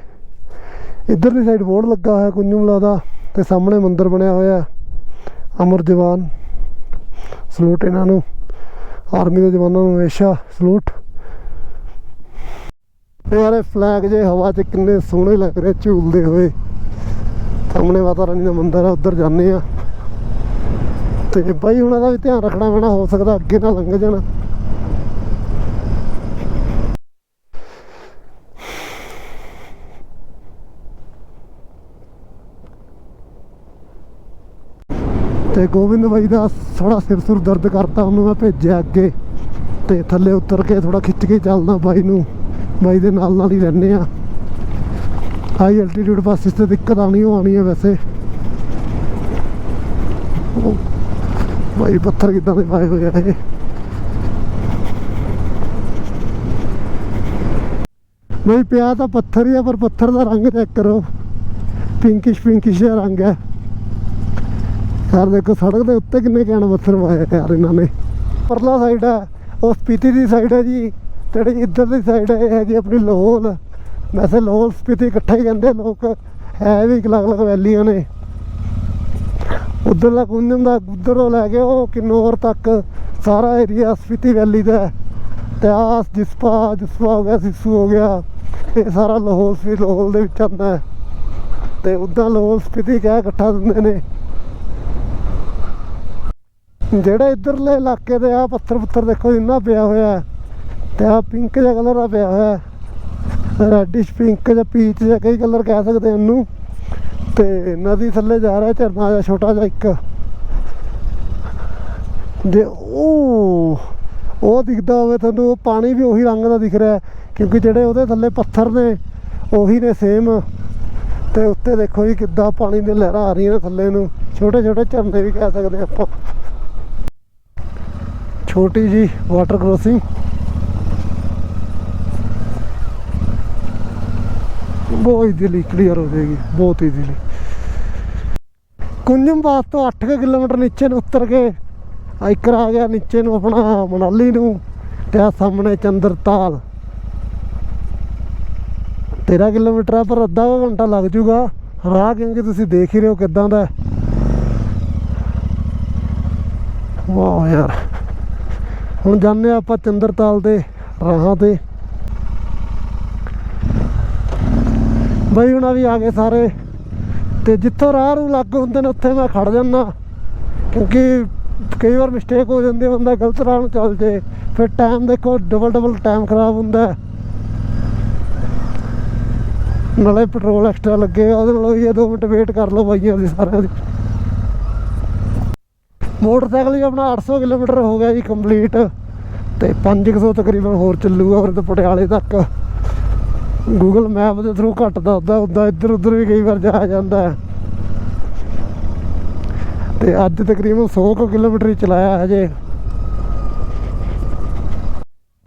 ਇਧਰਲੀ ਸਾਈਡ ਬੋਰਡ ਲੱਗਾ ਹੋਇਆ ਕੁੰਜਮਲਾ ਦਾ ਤੇ ਸਾਹਮਣੇ ਮੰਦਿਰ ਬਣਿਆ ਹੋਇਆ ਅਮਰ ਜਵਾਨ। ਸਲੂਟ ਇਹਨਾਂ ਨੂੰ। ਆਰਮੀ ਦੇ ਜਵਾਨਾਂ ਨੂੰ ਹਮੇਸ਼ਾ ਸਲੂਟ। ਯਾਰ ਫਲੈਗ ਜੇ ਹਵਾ 'ਚ ਕਿੰਨੇ ਸੋਹਣੇ ਲੱਗ ਰਹੇ ਝੂਲਦੇ ਹੋਏ। ਸਾਹਮਣੇ ਮਾਤਾ ਰਾਣੀ ਦਾ ਮੰਦਿਰ ਆ, ਉੱਧਰ ਜਾਂਦੇ ਆ। ਤੇ ਬਾਈ ਉਹਨਾਂ ਦਾ ਵੀ ਧਿਆਨ ਰੱਖਣਾ ਪੈਣਾ, ਹੋ ਸਕਦਾ ਅੱਗੇ ਨਾ ਲੰਘ ਜਾਣਾ। ਤੇ ਗੋਬਿੰਦ ਬਾਈ ਦਾ ਥੋੜਾ ਸਿਰ ਸੁਰ ਦਰਦ ਕਰਤਾ, ਉਹਨੂੰ ਮੈਂ ਭੇਜਿਆ ਅੱਗੇ। ਤੇ ਥੱਲੇ ਉਤਰ ਕੇ ਥੋੜਾ ਖਿੱਚ ਕੇ ਚੱਲਦਾ ਬਾਈ ਨੂੰ। ਬਾਈ ਦੇ ਨਾਲ ਨਾਲ ਹੀ ਰਹਿੰਦੇ ਆ ਹਾਈ ਐਲਟੀਟਿਊਡ ਬੱਸ ਤੇ ਦਿੱਕਤ ਆਣੀ ਉਹ ਆਣੀ ਹੈ ਵੈਸੇ ਬਾਈ ਪੱਥਰ ਕਿਦਾਂ ਦੇ ਪਾਏ ਹੋਏ ਆ ਇਹ। ਨਹੀਂ, ਪਿਆ ਤਾਂ ਪੱਥਰ ਹੀ ਆ, ਪਰ ਪੱਥਰ ਦਾ ਰੰਗ ਚੈੱਕ ਕਰੋ। ਪਿੰਕਿਸ਼ ਪਿੰਕਿਸ਼ ਜਿਹਾ ਰੰਗ ਹੈ। ਯਾਰ ਦੇਖੋ ਸੜਕ ਦੇ ਉੱਤੇ ਕਿੰਨੇ ਕੈਨ ਪੱਥਰ ਪਾਏ ਆ ਯਾਰ ਇਹਨਾਂ ਨੇ। ਪਰਲਾ ਸਾਈਡ ਹੈ ਉਹ ਸਪੀਤੀ ਦੀ ਸਾਈਡ ਹੈ ਜੀ ਤੇ ਇੱਧਰ ਦੀ ਸਾਈਡ ਹੈ ਇਹ ਹੈਗੀ ਆਪਣੀ ਲਾਹੌਲ ਵੈਸੇ ਲਾਹੌਲ ਸਪੀਤੀ ਇਕੱਠਾ ਹੀ ਕਹਿੰਦੇ ਲੋਕ ਹੈ ਵੀ ਅਲੱਗ ਅਲੱਗ ਵੈਲੀਆਂ ਨੇ। ਉਧਰਲਾ ਕੁੰਜਮ ਦਾ ਉਧਰੋਂ ਲੈ ਕੇ ਉਹ ਕਿੰਨੌਰ ਤੱਕ ਸਾਰਾ ਏਰੀਆ ਸਪੀਤੀ ਵੈਲੀ ਦਾ ਹੈ। ਤੇ ਆਹ ਜਿਸਪਾ ਜਿਸਪਾ ਹੋ ਗਿਆ, ਸਿਸੂ ਹੋ ਗਿਆ, ਇਹ ਸਾਰਾ ਲਾਹੌਲ ਸਪੀਤੀ ਲਾਹੌਲ ਦੇ ਵਿੱਚ ਆਉਂਦਾ ਤੇ ਉਦਾਂ ਲਾਹੌਲ ਸਪੀਤੀ ਕਹਿ ਇਕੱਠਾ ਦਿੰਦੇ ਨੇ। ਜਿਹੜੇ ਇਧਰਲੇ ਇਲਾਕੇ ਦੇ ਆ ਪੱਥਰ ਪੁੱਥਰ ਦੇਖੋ ਇੰਨਾ ਪਿਆ ਹੋਇਆ ਹੈ। ਤੇ ਆ ਪਿੰਕ ਜਿਹਾ ਕਲਰ ਦਾ ਪਿਆ ਹੋਇਆ ਰੈਡਿਸ਼ ਪਿੰਕ ਜਾਂ ਪੀਚ ਜਾਂ ਕਈ ਕਲਰ ਕਹਿ ਸਕਦੇ ਹਾਂ ਇਹਨੂੰ। ਤੇ ਨਦੀ ਥੱਲੇ ਜਾ ਰਿਹਾ ਝਰਨਾ ਜਿਹਾ, ਛੋਟਾ ਜਿਹਾ ਇੱਕ। ਦੇ ਉਹ ਉਹ ਦਿਖਦਾ ਹੋਵੇ ਤੁਹਾਨੂੰ, ਉਹ ਪਾਣੀ ਵੀ ਉਹੀ ਰੰਗ ਦਾ ਦਿਖ ਰਿਹਾ ਕਿਉਂਕਿ ਜਿਹੜੇ ਉਹਦੇ ਥੱਲੇ ਪੱਥਰ ਨੇ, ਉਹੀ ਨੇ ਸੇਮ ਤੇ ਉੱਤੇ ਦੇਖੋ ਜੀ ਕਿੱਦਾਂ ਪਾਣੀ ਦੀਆਂ ਲਹਿਰਾਂ ਆ ਰਹੀਆਂ ਨੇ ਥੱਲੇ ਨੂੰ। ਛੋਟੇ ਛੋਟੇ ਝਰਨੇ ਵੀ ਕਹਿ ਸਕਦੇ ਆਪਾਂ। ਛੋਟੀ ਜੀ ਵਾਟਰ ਕ੍ਰੋਸਿੰਗ। ਬਹੁਤ ਇਜ਼ੀਲੀ ਕਲੀਅਰ ਹੋ ਜਾਏਗੀ, ਬਹੁਤ ਇਜ਼ੀਲੀ ਕੁੰਜਮ ਪਾਸ ਤੋਂ 8 ਕਿਲੋਮੀਟਰ ਨੀਚੇ ਨੂੰ ਉਤਰ ਕੇ ਆਈਕਰ ਆ ਗਿਆ, ਨੀਚੇ ਨੂੰ ਆਪਣਾ ਮਨਾਲੀ ਨੂੰ ਤੇ ਆ ਸਾਹਮਣੇ ਚੰਦਰਤਾਲ 13 ਕਿਲੋਮੀਟਰ ਆ, ਪਰ ਅੱਧਾ ਕੁ ਘੰਟਾ ਲੱਗ ਜੂਗਾ। ਰਾਹ ਕਿਉਂਕਿ ਤੁਸੀਂ ਦੇਖ ਹੀ ਰਹੇ ਹੋ ਕਿਦਾਂ ਦਾ ਹੈ। ਵਾਹ ਯਾਰ। ਹੁਣ ਜਾਂਦੇ ਹਾਂ ਆਪਾਂ ਚੰਦਰਤਾਲ ਦੇ ਰਾਹਾਂ ਤੇ। ਬਈ ਹੁਣ ਵੀ ਆ ਗਏ ਸਾਰੇ। ਤੇ ਜਿੱਥੋਂ ਰਾਹ ਰੂ ਲੱਗ ਹੁੰਦੇ ਨੇ, ਉੱਥੇ ਮੈਂ ਖੜ ਜਾਂਦਾ। ਕਿਉਂਕਿ ਕਈ ਵਾਰ ਮਿਸਟੇਕ ਹੋ ਜਾਂਦੀ ਬੰਦਾ ਗਲਤ ਰਾਹ ਨੂੰ ਚੱਲ ਜੇ। ਫਿਰ ਟਾਈਮ ਦੇਖੋ ਡਬਲ ਡਬਲ ਟਾਈਮ ਖਰਾਬ ਹੁੰਦਾ ਨਾਲੇ ਪੈਟਰੋਲ ਐਕਸਟਰਾ ਲੱਗੇਗਾ ਉਹਦੇ ਨਾਲ ਵੀ 2 ਮਿੰਟ ਵੇਟ ਕਰ ਲਓ ਬਾਈਆਂ ਦੀ ਸਾਰਿਆਂ ਦੀ। ਮੋਟਰਸਾਈਕਲ ਹੀ ਆਪਣਾ 800 ਕਿਲੋਮੀਟਰ ਹੋ ਗਿਆ ਜੀ ਕੰਪਲੀਟ ਤੇ 500 ਤਕਰੀਬਨ ਹੋਰ ਚੱਲੂਗਾ ਫਿਰ ਤਾਂ ਪਟਿਆਲੇ ਤੱਕ। ਗੂਗਲ ਮੈਪ ਦੇ ਥਰੂ ਘੱਟ ਦੱਸਦਾ ਉਦਾਂ ਇੱਧਰ ਉੱਧਰ ਵੀ ਕਈ ਵਾਰ ਜਾਇਆ ਜਾਂਦਾ ਹੈ। ਤੇ ਅੱਜ ਤਕਰੀਬਨ 100 ਕੁ ਕਿਲੋਮੀਟਰ ਹੀ ਚਲਾਇਆ ਹਜੇ।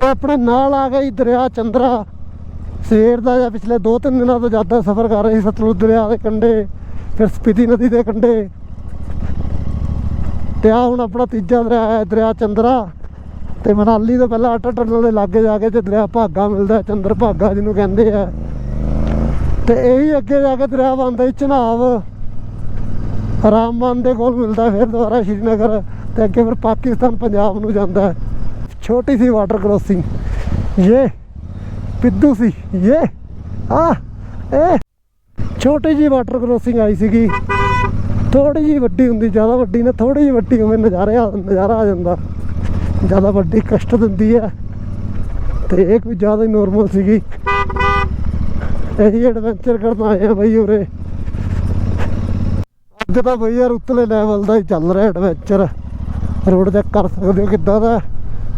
ਤੇ ਆਪਣੇ ਨਾਲ ਆ ਗਈ ਦਰਿਆ ਚੰਦਰਾ। ਸਵੇਰ ਦਾ ਜਾਂ ਪਿਛਲੇ 2-3 ਦਿਨਾਂ ਤੋਂ ਜ਼ਿਆਦਾ ਸਫ਼ਰ ਕਰ ਰਹੇ ਸੀ ਸਤਲੁਜ ਦਰਿਆ ਦੇ ਕੰਢੇ, ਫਿਰ ਸਪੀਤੀ ਨਦੀ ਦੇ ਕੰਢੇ। ਤੇ ਆ ਹੁਣ ਆਪਣਾ ਤੀਜਾ ਦਰਿਆ ਹੈ, ਦਰਿਆ ਚੰਦਰਾ ਤੇ ਮਨਾਲੀ ਤੋਂ ਪਹਿਲਾਂ ਅਟਲ ਟਨਲ ਦੇ ਲਾਗੇ ਜਾ ਕੇ ਤੇ ਦਰਿਆ ਭਾਗਾ ਮਿਲਦਾ ਚੰਦਰ ਭਾਗਾ ਜਿਹਨੂੰ ਕਹਿੰਦੇ ਆ। ਤੇ ਇਹੀ ਅੱਗੇ ਜਾ ਕੇ ਦਰਿਆ ਬਣਦਾ ਜੀ ਚਨਾਬ ਰਾਮਬਨ ਦੇ ਕੋਲ ਮਿਲਦਾ ਫਿਰ ਦੁਬਾਰਾ ਸ਼੍ਰੀਨਗਰ ਤੇ ਅੱਗੇ ਫਿਰ ਪਾਕਿਸਤਾਨ, ਪੰਜਾਬ ਨੂੰ ਜਾਂਦਾ ਹੈ। ਛੋਟੀ ਸੀ ਵਾਟਰ ਕ੍ਰੋਸਿੰਗ ਇਹ ਪਿੱਦੂ ਸੀ। ਇਹ ਆ ਇਹ। ਛੋਟੀ ਜੀ ਵਾਟਰ ਕ੍ਰੋਸਿੰਗ ਆਈ ਸੀਗੀ। ਥੋੜੀ ਜਿਹੀ ਵੱਡੀ ਹੁੰਦੀ, ਜ਼ਿਆਦਾ ਵੱਡੀ ਨਾ ਥੋੜੀ ਜਿਹੀ ਵੱਡੀ ਹੋਵੇ, ਨਜ਼ਾਰੇ ਆ, ਨਜ਼ਾਰਾ ਆ ਜਾਂਦਾ। ਜ਼ਿਆਦਾ ਵੱਡੀ ਕਸ਼ਟ ਦਿੰਦੀ ਹੈ। ਤੇ ਇਹ ਕੋਈ ਜ਼ਿਆਦਾ ਹੀ ਨੋਰਮਲ ਸੀਗੀ। ਇਹੀ ਐਡਵੈਂਚਰ ਕਰਨ ਆਏ ਆ ਬਈ ਉਰੇ। ਅੱਜ ਤਾਂ ਬਈ ਯਾਰ ਉਤਲੇ ਲੈਵਲ ਦਾ ਹੀ ਚੱਲ ਰਿਹਾ ਐਡਵੈਂਚਰ ਰੋਡ ਚੈੱਕ ਕਰ ਸਕਦੇ ਹੋ ਕਿੱਦਾਂ ਦਾ।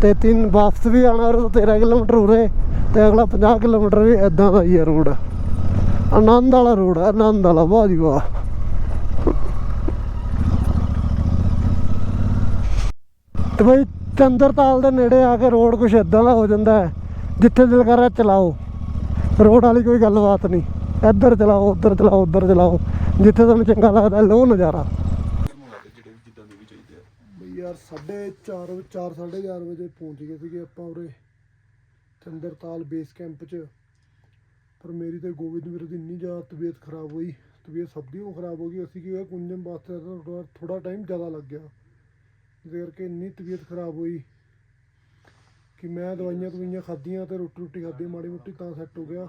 ਤੇ ਤਿੰਨ ਵਾਪਸ ਵੀ ਆਣਾ ਉਹ 13 ਕਿਲੋਮੀਟਰ ਉਰੇ। ਤੇ ਅਗਲਾ 50 ਕਿਲੋਮੀਟਰ ਵੀ ਇਦਾਂ ਦਾ ਹੀ ਹੈ ਰੋਡ ਆਨੰਦ ਵਾਲਾ ਰੋਡ ਹੈ ਆਨੰਦ ਵਾਲਾ, ਵਾਹ ਜੀ ਵਾਹ। ਤੇ ਬਈ ਚੰਦਰਤਾਲ ਦੇ ਨੇੜੇ ਆ ਕੇ ਰੋਡ ਕੁਛ ਇਦਾਂ ਦਾ ਹੋ ਜਾਂਦਾ ਹੈ, ਜਿੱਥੇ ਦਿਲ ਕਰ ਚਲਾਓ। ਰੋਡ ਵਾਲੀ ਕੋਈ ਗੱਲਬਾਤ ਨਹੀਂ। ਇੱਧਰ ਚਲਾਓ, ਉੱਧਰ ਚਲਾਓ ਉੱਧਰ ਚਲਾਓ। ਜਿੱਥੇ ਤੁਹਾਨੂੰ ਚੰਗਾ ਲੱਗਦਾ ਲੋ ਨਜ਼ਾਰਾ। ਬਈ ਯਾਰ 4:30 4:30 ਵਜੇ ਪਹੁੰਚ ਗਏ ਸੀਗੇ ਆਪਾਂ ਉਰੇ ਚੰਦਰਤਾਲ ਬੇਸ ਕੈਂਪ 'ਚ। ਪਰ ਮੇਰੀ ਤੇ ਗੋਬਿੰਦ ਵੀਰ ਦੀ ਇੰਨੀ ਜ਼ਿਆਦਾ ਤਬੀਅਤ ਖਰਾਬ ਹੋਈ। ਤਬੀਅਤ ਸਭ ਦੀ ਓ ਖਰਾਬ ਹੋ ਗਈ। ਅਸੀਂ ਕੀ ਹੋਇਆ ਕੁੰਜਮ ਵਾਸਤੇ ਥੋੜਾ ਟਾਈਮ ਜ਼ਿਆਦਾ ਲੱਗ ਗਿਆ। ਜਿਹਦੇ ਕਰਕੇ ਇੰਨੀ ਤਬੀਅਤ ਖਰਾਬ ਹੋਈ ਕਿ ਮੈਂ ਦਵਾਈਆਂ ਦਵਾਈਆਂ ਖਾਧੀਆਂ ਤੇ ਰੋਟੀ ਰੋਟੀ ਖਾਧੀ, ਮਾੜੀ ਮੋਟੀ ਤਾਂ ਸੈੱਟ ਹੋ ਗਿਆ।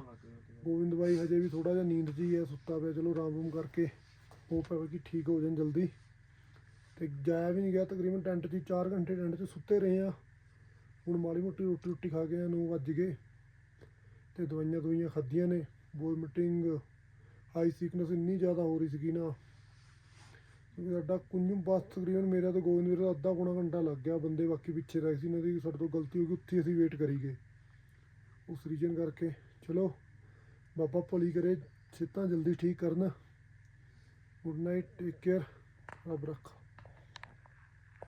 ਗੋਬਿੰਦ ਬਾਈ ਹਜੇ ਵੀ ਥੋੜਾ ਜਿਹਾ ਨੀਂਦ 'ਚ ਹੀ ਹੈ, ਸੁੱਤਾ ਪਿਆ, ਚਲੋ ਆਰਾਮ ਰੂਮ ਕਰਕੇ ਹੋ ਪਵੇ ਕਿ ਠੀਕ ਹੋ ਜਾਣ ਜਲਦੀ। ਤੇ ਜਾਇਆ ਵੀ ਨਹੀਂ ਗਿਆ, ਤਕਰੀਬਨ ਟੈਂਟ 'ਚ ਹੀ 4 ਘੰਟੇ ਟੈਂਟ 'ਚ ਸੁੱਤੇ ਰਹੇ ਆ ਹੁਣ ਮਾੜੀ ਮੋਟੀ ਰੋਟੀ ਰੋਟੀ ਖਾ ਕੇ 9 ਵੱਜ ਗਏ ਤੇ ਦਵਾਈਆਂ ਦਵਾਈਆਂ ਖਾਧੀਆਂ ਨੇ। ਵੋਮਿਟਿੰਗ ਹਾਈ ਸਿਕਨੈਸ ਇੰਨੀ ਜ਼ਿਆਦਾ ਹੋ ਰਹੀ ਸੀਗੀ ਨਾ ਕਿਉਂਕਿ ਸਾਡਾ ਕੁੰਜਮ ਬੱਸ ਤਕਰੀਬਨ ਮੇਰਾ ਤੇ ਗੋਬਿੰਦ ਵੀਰ ਦਾ ਅੱਧਾ ਪੌਣਾ ਘੰਟਾ ਲੱਗ ਗਿਆ, ਬੰਦੇ ਬਾਕੀ ਪਿੱਛੇ ਰਹੇ ਸੀ ਇਹਨਾਂ ਦੀ ਸਾਡੇ ਤੋਂ ਗਲਤੀ ਹੋ ਗਈ, ਉੱਥੇ ਅਸੀਂ ਵੇਟ ਕਰੀ ਗਏ। ਉਸ ਰੀਜਨ ਕਰਕੇ, ਚਲੋ, ਬਾਬਾ ਭਲੀ ਕਰੇ ਸਿੱਤਾਂ ਜਲਦੀ ਠੀਕ ਕਰਨ। ਗੁੱਡ ਨਾਈਟ ਟੇਕ ਕੇਅਰ ਰੱਬ ਰੱਖਾ।